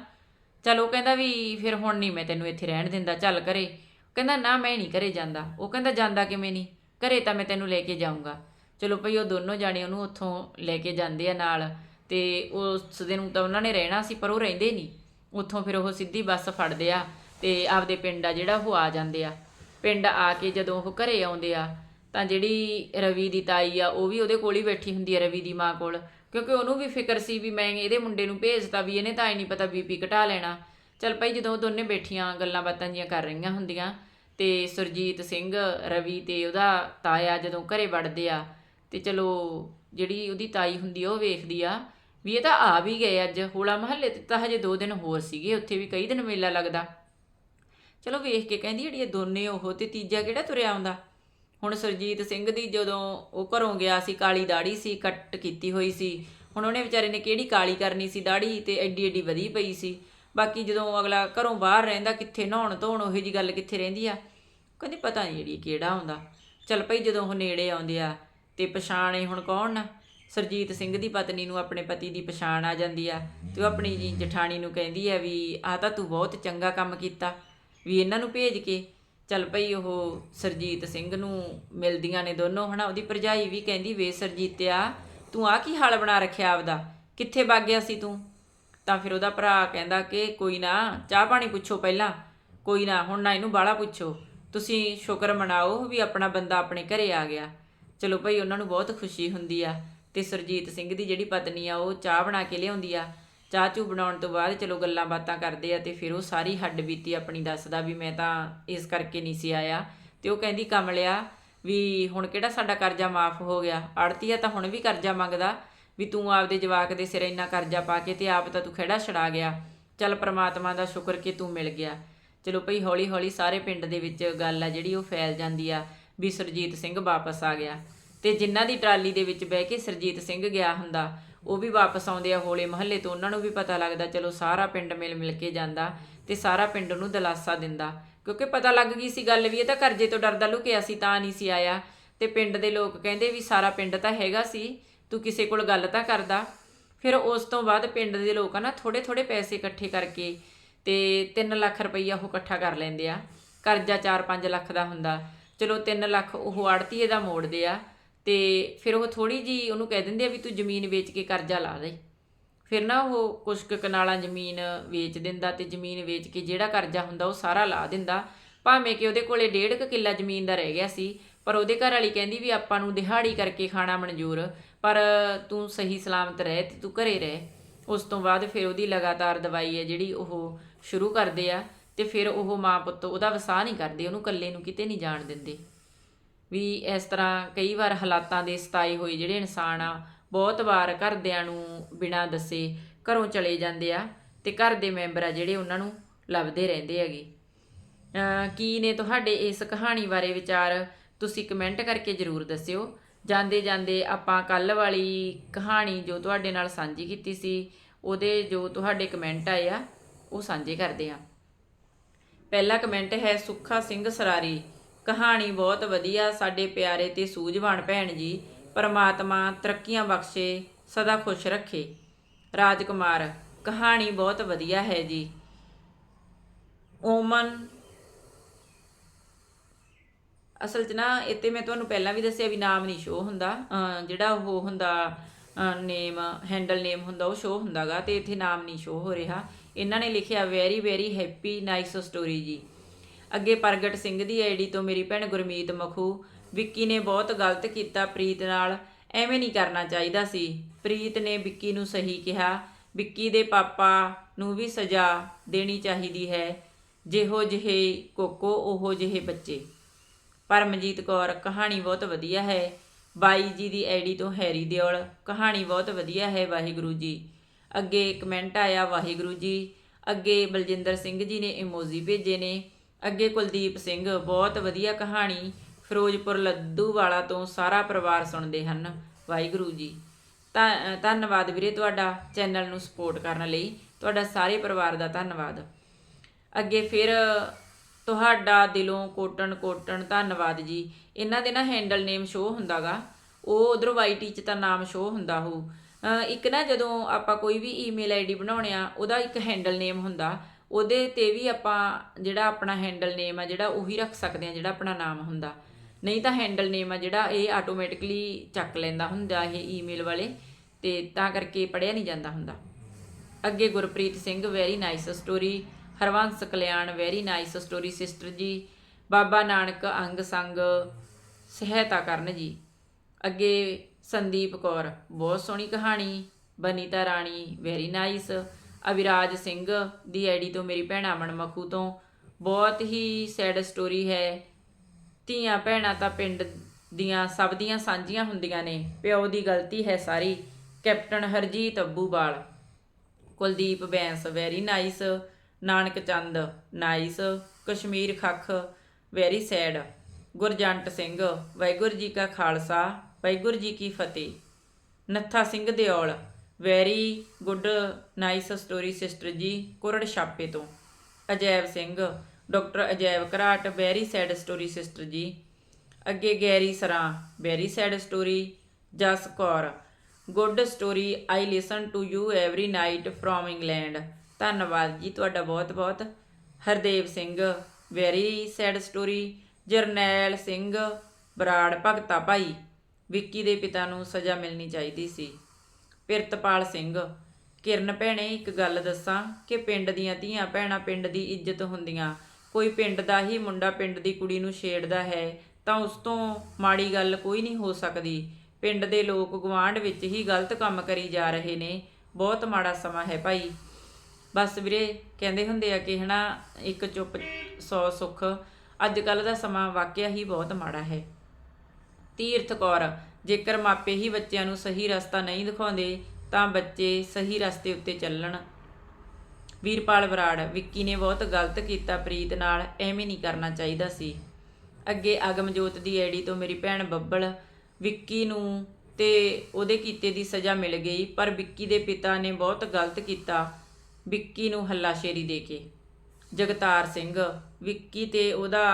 ਚਲ ਉਹ ਕਹਿੰਦਾ ਵੀ ਫਿਰ ਹੁਣ ਨਹੀਂ ਮੈਂ ਤੈਨੂੰ ਇੱਥੇ ਰਹਿਣ ਦਿੰਦਾ, ਚੱਲ ਘਰੇ। ਕਹਿੰਦਾ, ਨਾ ਮੈਂ ਨਹੀਂ ਘਰੇ ਜਾਂਦਾ। ਉਹ ਕਹਿੰਦਾ, ਜਾਂਦਾ ਕਿਵੇਂ ਨਹੀਂ? ਘਰੇ ਤਾਂ ਮੈਂ ਤੈਨੂੰ ਲੈ ਕੇ ਜਾਊਂਗਾ। ਚਲੋ ਭਈ ਉਹ ਦੋਨੋਂ ਜਾਣੇ ਉਹਨੂੰ ਉੱਥੋਂ ਲੈ ਕੇ ਜਾਂਦੇ ਆ ਨਾਲ। ਤੇ ਉਸ ਦਿਨ ਤਾਂ ਉਹਨਾਂ ਨੇ ਰਹਿਣਾ ਸੀ, ਪਰ ਉਹ ਰਹਿੰਦੇ ਨਹੀਂ। ਉੱਥੋਂ ਫਿਰ ਉਹ ਸਿੱਧੀ ਬੱਸ ਫੜਦੇ ਆ ਤੇ ਆਪਦੇ ਪਿੰਡ ਆ ਜਿਹੜਾ ਉਹ ਆ ਜਾਂਦੇ ਆ। ਪਿੰਡ ਆ ਕੇ ਜਦੋਂ ਉਹ ਘਰੇ ਆਉਂਦੇ ਆ, ਤਾਂ ਜਿਹੜੀ ਰਵੀ ਦੀ ਤਾਈ ਆ, ਉਹ ਵੀ ਉਹਦੇ ਕੋਲ ਹੀ ਬੈਠੀ ਹੁੰਦੀ ਆ ਰਵੀ ਦੀ ਮਾਂ ਕੋਲ। ਕਿਉਂਕਿ ਉਹਨੂੰ ਵੀ ਫਿਕਰ ਸੀ ਵੀ ਮੈਂ ਇਹਦੇ ਮੁੰਡੇ ਨੂੰ ਭੇਜਤਾ ਵੀ ਇਹਨੇ ਤਾਂ ਹੀ ਨਹੀਂ ਪਤਾ ਬੀਪੀ ਘਟਾ ਲੈਣਾ। ਚਲ ਭਾਈ ਜਦੋਂ ਉਹ ਦੋਨੇ ਬੈਠੀਆਂ ਗੱਲਾਂ ਬਾਤਾਂ ਜੀਆਂ ਕਰ ਰਹੀਆਂ ਹੁੰਦੀਆਂ ਤੇ ਸੁਰਜੀਤ ਸਿੰਘ ਰਵੀ ਤੇ ਉਹਦਾ ਤਾਇਆ ਜਦੋਂ ਘਰੇ ਵੜਦੇ ਆ, ਤੇ ਚਲੋ ਜਿਹੜੀ ਉਹਦੀ ਤਾਈ ਹੁੰਦੀ ਆ, ਉਹ ਵੇਖਦੀ ਆ ਵੀ ਇਹ ਤਾਂ ਆ ਵੀ ਗਏ ਅੱਜ, ਹੋਲਾ ਮਹੱਲੇ ਤੇ ਤਾਂ ਹਜੇ 2 ਦਿਨ ਹੋਰ ਸੀਗੇ, ਉੱਥੇ ਵੀ ਕਈ ਦਿਨ ਮੇਲਾ ਲੱਗਦਾ। ਚਲੋ ਵੇਖ ਕੇ ਕਹਿੰਦੀ ਜਿਹੜੀ ਇਹ ਦੋਨੇ ਉਹ ਤੇ ਤੀਜਾ ਕਿਹੜਾ ਤੁਰਿਆ ਆਉਂਦਾ? ਹੁਣ ਸੁਰਜੀਤ ਸਿੰਘ ਦੀ ਜਦੋਂ ਉਹ ਘਰੋਂ ਗਿਆ ਸੀ, ਕਾਲੀ ਦਾੜੀ ਸੀ, ਕੱਟ ਕੀਤੀ ਹੋਈ ਸੀ, ਹੁਣ ਉਹਨੇ ਵਿਚਾਰੇ ਨੇ ਕਿਹੜੀ ਕਾਲੀ ਕਰਨੀ ਸੀ, ਦਾੜੀ ਤੇ ਐਡੀ ਐਡੀ ਵਧੀ ਪਈ ਸੀ। ਬਾਕੀ ਜਦੋਂ ਅਗਲਾ ਘਰੋਂ ਬਾਹਰ ਰਹਿੰਦਾ, ਕਿੱਥੇ ਨਹਾਉਣ ਧੋਣ, ਉਹੋ ਜੀ ਗੱਲ ਕਿੱਥੇ ਰਹਿੰਦੀ ਆ? ਕਹਿੰਦੇ ਪਤਾ ਨਹੀਂ ਜਿਹੜੀ ਕਿਹੜਾ ਆਉਂਦਾ। ਚੱਲ ਭਈ ਜਦੋਂ ਉਹ ਨੇੜੇ ਆਉਂਦੇ ਆ ਤੇ ਪਛਾਣੇ ਹੁਣ ਕੌਣ ਨਾ? ਸਰਜੀਤ ਸਿੰਘ ਦੀ ਪਤਨੀ ਨੂੰ ਆਪਣੇ ਪਤੀ ਦੀ ਪਛਾਣ ਆ ਜਾਂਦੀ ਆ ਤੇ ਉਹ ਆਪਣੀ ਜੀ ਜਠਾਣੀ ਨੂੰ ਕਹਿੰਦੀ ਆ ਵੀ ਆ ਤਾਂ ਤੂੰ ਬਹੁਤ ਚੰਗਾ ਕੰਮ ਕੀਤਾ, ਵੀ ਇਹਨਾਂ ਨੂੰ ਭੇਜ ਕੇ। ਚੱਲ ਭਈ ਉਹ ਸਰਜੀਤ ਸਿੰਘ ਨੂੰ ਮਿਲਦੀਆਂ ਨੇ ਦੋਨੋਂ, ਹਨਾ? ਉਹਦੀ ਭਰਜਾਈ ਵੀ ਕਹਿੰਦੀ, ਵੇ ਸਰਜੀਤਿਆ, ਤੂੰ ਆ ਕੀ ਹਾਲ ਬਣਾ ਰੱਖਿਆ ਆਪਦਾ? ਕਿੱਥੇ ਵਗ ਗਿਆ ਸੀ ਤੂੰ? ਤਾਂ ਫਿਰ ਉਹਦਾ ਭਰਾ ਕਹਿੰਦਾ ਕਿ ਕੋਈ ਨਾ, ਚਾਹ ਪਾਣੀ ਪੁੱਛੋ ਪਹਿਲਾਂ। ਕੋਈ ਨਾ, ਹੁਣ ਨਾ ਇਹਨੂੰ ਬਾਹਲਾ ਪੁੱਛੋ। ਤੁਸੀਂ ਸ਼ੁਕਰ ਮਨਾਓ ਵੀ ਆਪਣਾ ਬੰਦਾ ਆਪਣੇ ਘਰੇ ਆ ਗਿਆ। ਚਲੋ ਭਾਈ, ਉਹਨਾਂ ਨੂੰ ਬਹੁਤ ਖੁਸ਼ੀ ਹੁੰਦੀ ਆ। ਤੇ ਸਰਜੀਤ ਸਿੰਘ ਦੀ ਜਿਹੜੀ ਪਤਨੀ ਆ, ਉਹ ਚਾਹ ਬਣਾ ਕੇ ਲਿਆਉਂਦੀ ਆ। ਚਾਹ ਚੂ ਬਣਾਉਣ ਤੋਂ ਬਾਅਦ ਚਲੋ ਗੱਲਾਂ ਬਾਤਾਂ ਕਰਦੇ ਆ ਤੇ ਫਿਰ ਉਹ ਸਾਰੀ ਹੱਡ ਬੀਤੀ ਆਪਣੀ ਦੱਸਦਾ ਵੀ ਮੈਂ ਤਾਂ ਇਸ ਕਰਕੇ ਨਹੀਂ ਸੀ ਆਇਆ। ਤੇ ਉਹ ਕਹਿੰਦੀ, ਕਮਲਿਆ, ਵੀ ਹੁਣ ਕਿਹੜਾ ਸਾਡਾ ਕਰਜ਼ਾ ਮਾਫ ਹੋ ਗਿਆ? ਆੜਤੀਆ ਤਾਂ ਹੁਣ ਵੀ ਕਰਜ਼ਾ ਮੰਗਦਾ। ਵੀ ਤੂੰ ਆਪਦੇ ਜਵਾਕ ਦੇ ਸਿਰ ਇੰਨਾ ਕਰਜ਼ਾ ਪਾ ਕੇ ਤੇ ਆਪ ਤਾਂ ਤੂੰ ਖੜਾ ਛੜਾ ਗਿਆ। ਚੱਲ ਪ੍ਰਮਾਤਮਾ ਦਾ ਸ਼ੁਕਰ ਕਿ ਤੂੰ ਮਿਲ ਗਿਆ। ਚਲੋ ਭਈ ਹੌਲੀ ਹੌਲੀ ਸਾਰੇ ਪਿੰਡ ਦੇ ਵਿੱਚ ਗੱਲ ਆ ਜਿਹੜੀ, ਉਹ ਫੈਲ ਜਾਂਦੀ ਆ ਵੀ ਸਰਜੀਤ ਸਿੰਘ ਵਾਪਸ ਆ ਗਿਆ। ਤੇ ਜਿਨ੍ਹਾਂ ਦੀ ਟਰਾਲੀ ਦੇ ਵਿੱਚ ਬਹਿ ਕੇ ਸਰਜੀਤ ਸਿੰਘ ਗਿਆ ਹੁੰਦਾ, ਉਹ ਵੀ ਵਾਪਸ ਆਉਂਦੇ ਆ ਹੋਲੇ ਮਹੱਲੇ ਤੋਂ। ਉਹਨਾਂ ਨੂੰ ਵੀ ਪਤਾ ਲੱਗਦਾ, ਚਲੋ ਸਾਰਾ ਪਿੰਡ ਮਿਲ ਮਿਲ ਕੇ ਜਾਂਦਾ ਤੇ ਸਾਰਾ ਪਿੰਡ ਨੂੰ ਦਲਾਸਾ ਦਿੰਦਾ। ਕਿਉਂਕਿ ਪਤਾ ਲੱਗ ਗਈ ਸੀ ਗੱਲ ਵੀ, ਇਹ ਤਾਂ ਕਰਜ਼ੇ ਤੋਂ ਡਰਦਾ ਲੁਕਿਆ ਸੀ, ਤਾਂ ਨਹੀਂ ਸੀ ਆਇਆ। ਤੇ ਪਿੰਡ ਦੇ ਲੋਕ ਕਹਿੰਦੇ ਵੀ ਸਾਰਾ ਪਿੰਡ ਤਾਂ ਹੈਗਾ ਸੀ ਤੂੰ ਕਿਸੇ ਕੋਲ ਗੱਲ ਤਾਂ ਕਰਦਾ। ਫਿਰ ਉਸ ਤੋਂ ਬਾਅਦ ਪਿੰਡ ਦੇ ਲੋਕ ਆ ਨਾ ਥੋੜੇ ਥੋੜੇ ਪੈਸੇ ਇਕੱਠੇ ਕਰਕੇ ਤੇ 3 ਲੱਖ ਰੁਪਈਆ ਉਹ ਇਕੱਠਾ ਕਰ ਲੈਂਦੇ ਆ। ਕਰਜ਼ਾ 4-5 ਲੱਖ ਦਾ ਹੁੰਦਾ। ਚਲੋ 3 ਲੱਖ ਉਹ ਆੜਤੀਏ ਦਾ ਮੋੜਦੇ ਆ ਤੇ ਫਿਰ ਉਹ ਥੋੜੀ ਜੀ ਉਹਨੂੰ ਕਹਿ ਦਿੰਦੇ ਆ ਵੀ ਤੂੰ ਜ਼ਮੀਨ ਵੇਚ ਕੇ ਕਰਜ਼ਾ ਲਾ ਦੇ। ਫਿਰ ਨਾ ਉਹ ਕੁਛ ਕੁ ਕਨਾਲਾਂ ਜ਼ਮੀਨ ਵੇਚ ਦਿੰਦਾ ਤੇ ਜ਼ਮੀਨ ਵੇਚ ਕੇ ਜਿਹੜਾ ਕਰਜ਼ਾ ਹੁੰਦਾ ਉਹ ਸਾਰਾ ਲਾ ਦਿੰਦਾ। ਭਾਵੇਂ ਕਿ ਉਹਦੇ ਕੋਲੇ ਡੇਢ ਕੁ ਕਿੱਲਾ ਜ਼ਮੀਨ ਦਾ ਰਹਿ ਗਿਆ ਸੀ, ਪਰ ਉਹਦੇ ਘਰ ਵਾਲੀ ਕਹਿੰਦੀ ਵੀ ਆਪਾਂ ਨੂੰ ਦਿਹਾੜੀ ਕਰਕੇ ਖਾਣਾ ਮਨਜ਼ੂਰ। ਪਰ ਤੂੰ ਸਹੀ ਸਲਾਮਤ ਰਹਿ ਤੇ ਤੂੰ ਘਰੇ ਰਹਿ। ਉਸ ਤੋਂ ਬਾਅਦ ਫਿਰ ਉਹਦੀ ਲਗਾਤਾਰ ਦਵਾਈ ਹੈ ਜਿਹੜੀ ਉਹ ਸ਼ੁਰੂ ਕਰਦੇ ਆ ਤੇ ਫਿਰ ਉਹ ਮਾਂ ਪੁੱਤ ਉਹਦਾ ਵਸਾਹ ਨਹੀਂ ਕਰਦੇ, ਉਹਨੂੰ ਇਕੱਲੇ ਨੂੰ ਕਿਤੇ ਨਹੀਂ ਜਾਣ ਦਿੰਦੇ। ਵੀ ਇਸ ਤਰ੍ਹਾਂ ਕਈ ਵਾਰ ਹਾਲਾਤਾਂ ਦੇ ਸਤਾਏ ਹੋਏ ਜਿਹੜੇ ਇਨਸਾਨ ਆ, ਬਹੁਤ ਵਾਰ ਘਰਦਿਆਂ ਨੂੰ ਬਿਨਾਂ ਦੱਸੇ ਘਰੋਂ ਚਲੇ ਜਾਂਦੇ ਆ ਤੇ ਘਰ ਦੇ ਮੈਂਬਰ ਆ ਜਿਹੜੇ ਉਹਨਾਂ ਨੂੰ ਲੱਭਦੇ ਰਹਿੰਦੇ ਹੈਗੇ। ਕੀ ਨੇ ਤੁਹਾਡੇ ਇਸ ਕਹਾਣੀ ਬਾਰੇ ਵਿਚਾਰ, ਤੁਸੀਂ ਕਮੈਂਟ ਕਰਕੇ ਜਰੂਰ ਦੱਸਿਓ। ਜਾਂਦੇ ਜਾਂਦੇ ਆਪਾਂ ਕੱਲ ਵਾਲੀ ਕਹਾਣੀ ਜੋ ਤੁਹਾਡੇ ਨਾਲ ਸਾਂਝੀ ਕੀਤੀ ਸੀ, ਉਹਦੇ ਜੋ ਤੁਹਾਡੇ ਕਮੈਂਟ ਆਏ ਆ, ਉਹ ਸਾਂਝੇ ਕਰਦੇ ਆ ਪਹਿਲਾ ਕਮੈਂਟ ਹੈ, ਸੁੱਖਾ ਸਿੰਘ ਸਰਾਰੀ। ਕਹਾਣੀ ਬਹੁਤ ਵਧੀਆ, ਸਾਡੇ ਪਿਆਰੇ ਤੇ ਸੂਝਵਾਨ ਭੈਣ ਜੀ, ਪਰਮਾਤਮਾ ਤਰੱਕੀਆਂ ਬਖਸ਼ੇ, ਸਦਾ ਖੁਸ਼ ਰੱਖੇ। ਰਾਜਕੁਮਾਰ, ਕਹਾਣੀ ਬਹੁਤ ਵਧੀਆ ਹੈ ਜੀ। ਓਮਨ ਅਸਲ 'ਚ ਨਾ, ਇੱਥੇ ਮੈਂ ਤੁਹਾਨੂੰ ਪਹਿਲਾਂ ਵੀ ਦੱਸਿਆ ਵੀ ਨਾਮ ਨਹੀਂ ਸ਼ੋ ਹੁੰਦਾ। ਜਿਹੜਾ ਉਹ ਹੁੰਦਾ ਨੇਮ ਹੈਂਡਲ ਨੇਮ ਹੁੰਦਾ, ਉਹ ਸ਼ੋ ਹੁੰਦਾਗਾ ਤੇ ਇੱਥੇ ਨਾਮ ਨਹੀਂ ਸ਼ੋ ਹੋ ਰਿਹਾ। ਇਹਨਾਂ ਨੇ ਲਿਖਿਆ very very happy nice story ਜੀ। ਅੱਗੇ ਪ੍ਰਗਟ ਸਿੰਘ ਦੀ ਆਈਡੀ ਤੋਂ ਮੇਰੀ ਭੈਣ ਗੁਰਮੀਤ ਮਖੂ, ਵਿੱਕੀ ਨੇ ਬਹੁਤ ਗਲਤ ਕੀਤਾ ਪ੍ਰੀਤ ਨਾਲ। ਐਵੇਂ ਨਹੀਂ ਕਰਨਾ ਚਾਹੀਦਾ ਸੀ। ਪ੍ਰੀਤ ਨੇ ਵਿੱਕੀ ਨੂੰ ਸਹੀ ਕਿਹਾ। ਵਿੱਕੀ ਦੇ ਪਾਪਾ ਨੂੰ ਵੀ ਸਜ਼ਾ ਦੇਣੀ ਚਾਹੀਦੀ ਹੈ। ਜਿਹੋ ਜਿਹੇ ਕੋਕੋ, ਉਹੋ ਜਿਹੇ ਬੱਚੇ। ਪਰਮਜੀਤ ਕੌਰ, ਕਹਾਣੀ ਬਹੁਤ ਵਧੀਆ ਹੈ। ਬਾਈ ਜੀ ਦੀ ਐਡੀ ਤੋਂ ਹੈਰੀ ਦਿਓਲ, ਕਹਾਣੀ ਬਹੁਤ ਵਧੀਆ ਹੈ ਵਾਹਿਗੁਰੂ ਜੀ। ਅੱਗੇ ਕਮੈਂਟ ਆਇਆ ਵਾਹਿਗੁਰੂ ਜੀ। ਅੱਗੇ ਬਲਜਿੰਦਰ ਸਿੰਘ ਜੀ ਨੇ ਇਮੋਜੀ ਭੇਜੇ ਨੇ। ਅੱਗੇ ਕੁਲਦੀਪ ਸਿੰਘ, ਬਹੁਤ ਵਧੀਆ ਕਹਾਣੀ। ਫਿਰੋਜ਼ਪੁਰ ਲੱਦੂ ਵਾਲਾ ਤੋਂ ਸਾਰਾ ਪਰਿਵਾਰ ਸੁਣਦੇ ਹਨ ਵਾਹਿਗੁਰੂ ਜੀ। ਧੰਨਵਾਦ ਵੀਰੇ ਤੁਹਾਡਾ ਚੈਨਲ ਨੂੰ ਸਪੋਰਟ ਕਰਨ ਲਈ। ਤੁਹਾਡਾ ਸਾਰੇ ਪਰਿਵਾਰ ਦਾ ਧੰਨਵਾਦ। ਅੱਗੇ ਫਿਰ ਤੁਹਾਡਾ ਦਿਲੋਂ ਕੋਟਣ ਕੋਟਣ, ਧੰਨਵਾਦ ਜੀ। ਇਹਨਾਂ ਦੇ ਨਾ ਹੈਂਡਲ ਨੇਮ ਸ਼ੋ ਹੁੰਦਾਗਾ। ਉਹ ਉਧਰ ਵਾਈਟੀ ਚ ਤਾਂ ਨਾਮ ਸ਼ੋ ਹੁੰਦਾ ਹੋ ਇੱਕ ਨਾ ਜਦੋਂ ਆਪਾਂ ਕੋਈ ਵੀ ਈਮੇਲ ਆਈਡੀ ਬਣਾਉਣੇ ਆ, ਉਹਦਾ ਇੱਕ ਹੈਂਡਲ ਨੇਮ ਹੁੰਦਾ। ਉਹਦੇ ਤੇ ਵੀ ਆਪਾਂ ਜਿਹੜਾ ਆਪਣਾ ਹੈਂਡਲ ਨੇਮ ਆ, ਜਿਹੜਾ ਉਹੀ ਰੱਖ ਸਕਦੇ ਆ, ਜਿਹੜਾ ਆਪਣਾ ਨਾਮ ਹੁੰਦਾ। ਨਹੀਂ ਤਾਂ ਹੈਂਡਲ ਨੇਮ ਆ ਜਿਹੜਾ ਇਹ ਆਟੋਮੈਟਿਕਲੀ ਚੱਕ ਲੈਂਦਾ ਹੁੰਦਾ ਇਹ ਈਮੇਲ ਵਾਲੇ, ਤੇ ਤਾਂ ਕਰਕੇ ਪੜਿਆ ਨਹੀਂ ਜਾਂਦਾ ਹੁੰਦਾ। ਅੱਗੇ Gurpreet Singh very nice story Harvans Kalyan very nice story sister ji, Baba Nanak ਅੰਗ ਸੰਗ, ਸਹਾਇਤਾ ਕਰਨ ਜੀ। ਅੱਗੇ ਸੰਦੀਪ ਕੌਰ, ਬਹੁਤ ਸੋਹਣੀ ਕਹਾਣੀ, ਬਨੀਤਾ ਰਾਣੀ ਵੈਰੀ ਨਾਈਸ ਅਵਿਰਾਜ ਸਿੰਘ ਦੀ ਆਈਡੀ ਤੋਂ ਮੇਰੀ ਭੈਣ ਅਮਨ ਮਖੂ ਤੋਂ ਬਹੁਤ ਹੀ ਸੈਡ ਸਟੋਰੀ ਹੈ। ਧੀਆਂ ਭੈਣਾਂ ਤਾਂ ਪਿੰਡ ਦੀਆਂ ਸਭ ਦੀਆਂ ਸਾਂਝੀਆਂ ਹੁੰਦੀਆਂ ਨੇ, ਪਿਓ ਦੀ ਗਲਤੀ ਹੈ ਸਾਰੀ। Captain Harjit Abbuwal, Kuldeep Bains very nice Nanak Chand nice Kashmir Khakh, very sad, Gurjant Singh, Waheguru ji ਕਾ ਖਾਲਸਾ, ਵਾਹਿਗੁਰੂ ਜੀ ਕੀ ਫਤਿਹ। Nattha Singh Deol very good nice story sister ਜੀ, ਕੁਰੜ ਛਾਪੇ ਤੋਂ। Ajaib Singh, doctor Ajaib Gharat, very sad story sister ਜੀ। ਅੱਗੇ Garry Sran, very sad story. Jas Kaur, good story, I listen to you every night from England. ਧੰਨਵਾਦ ਜੀ ਤੁਹਾਡਾ ਬਹੁਤ ਬਹੁਤ। Hardev Singh very sad story Jarnail Singh, Brar Bhagta ਭਾਈ। ਵਿੱਕੀ ਦੇ ਪਿਤਾ ਨੂੰ ਸਜ਼ਾ ਮਿਲਣੀ ਚਾਹੀਦੀ ਸੀ। ਪਿਰਤਪਾਲ ਸਿੰਘ, ਕਿਰਨ ਭੈਣੇ ਇੱਕ ਗੱਲ ਦੱਸਾਂ ਕਿ ਪਿੰਡ ਦੀਆਂ ਧੀਆਂ ਭੈਣਾਂ ਪਿੰਡ ਦੀ ਇੱਜ਼ਤ ਹੁੰਦੀਆਂ। ਕੋਈ ਪਿੰਡ ਦਾ ਹੀ ਮੁੰਡਾ ਪਿੰਡ ਦੀ ਕੁੜੀ ਨੂੰ ਛੇੜਦਾ ਹੈ ਤਾਂ ਉਸ ਤੋਂ ਮਾੜੀ ਗੱਲ ਕੋਈ ਨਹੀਂ ਹੋ ਸਕਦੀ। ਪਿੰਡ ਦੇ ਲੋਕ ਗੁਆਂਢ ਵਿੱਚ ਹੀ ਗਲਤ ਕੰਮ ਕਰੀ ਜਾ ਰਹੇ ਨੇ। ਬਹੁਤ ਮਾੜਾ ਸਮਾਂ ਹੈ ਭਾਈ। ਬਸ ਵੀਰੇ ਕਹਿੰਦੇ ਹੁੰਦੇ ਆ ਕਿ ਹਨਾ, ਇੱਕ ਚੁੱਪ 100 ਸੁੱਖ। ਅੱਜ ਕੱਲ ਦਾ ਸਮਾਂ ਵਾਕਿਆ ਹੀ ਬਹੁਤ ਮਾੜਾ ਹੈ। ਤੀਰਥ ਕੌਰ, ਜੇਕਰ ਮਾਪੇ ਹੀ ਬੱਚਿਆਂ ਨੂੰ ਸਹੀ ਰਸਤਾ ਨਹੀਂ ਦਿਖਾਉਂਦੇ, ਤਾਂ ਬੱਚੇ ਸਹੀ ਰਸਤੇ ਉੱਤੇ ਚੱਲਣ। ਵੀਰਪਾਲ ਬਰਾੜ ਵਿੱਕੀ ਨੇ ਬਹੁਤ ਗਲਤ ਕੀਤਾ ਪ੍ਰੀਤ ਨਾਲ, ਐਵੇਂ ਨਹੀਂ ਕਰਨਾ ਚਾਹੀਦਾ ਸੀ। ਅੱਗੇ ਅਗਮਜੋਤ ਦੀ ਐਡੀ ਤੋਂ ਮੇਰੀ ਭੈਣ ਬੱਬਲ, ਵਿੱਕੀ ਨੂੰ ਤੇ ਉਹਦੇ ਕੀਤੇ ਦੀ ਸਜ਼ਾ ਮਿਲ ਗਈ, ਪਰ ਵਿੱਕੀ ਦੇ ਪਿਤਾ ਨੇ ਬਹੁਤ ਗਲਤ ਕੀਤਾ। ਵਿੱਕੀ ਨੂੰ ਹੱਲਾਸ਼ੇਰੀ ਦੇ ਕੇ। ਜਗਤਾਰ ਸਿੰਘ, ਵਿੱਕੀ ਤੇ ਉਹਦਾ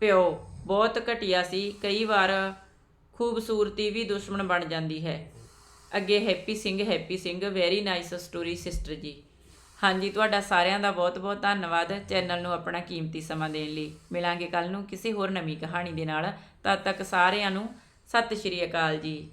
ਪਿਓ। ਬਹੁਤ ਘਟੀਆ ਸੀ। ਕਈ ਵਾਰ ਖੂਬਸੂਰਤੀ ਵੀ ਦੁਸ਼ਮਣ ਬਣ ਜਾਂਦੀ ਹੈ। ਅੱਗੇ Happy Singh Happy Singh very nice story sister ਜੀ। ਹਾਂਜੀ, ਤੁਹਾਡਾ ਸਾਰਿਆਂ ਦਾ ਬਹੁਤ ਬਹੁਤ ਧੰਨਵਾਦ ਚੈਨਲ ਨੂੰ ਆਪਣਾ ਕੀਮਤੀ ਸਮਾਂ ਦੇਣ ਲਈ। ਮਿਲਾਂਗੇ ਕੱਲ ਨੂੰ ਕਿਸੇ ਹੋਰ ਨਵੀਂ ਕਹਾਣੀ ਦੇ ਨਾਲ। ਤਦ ਤੱਕ ਸਾਰਿਆਂ ਨੂੰ ਸਤਿ ਸ਼੍ਰੀ ਅਕਾਲ ਜੀ।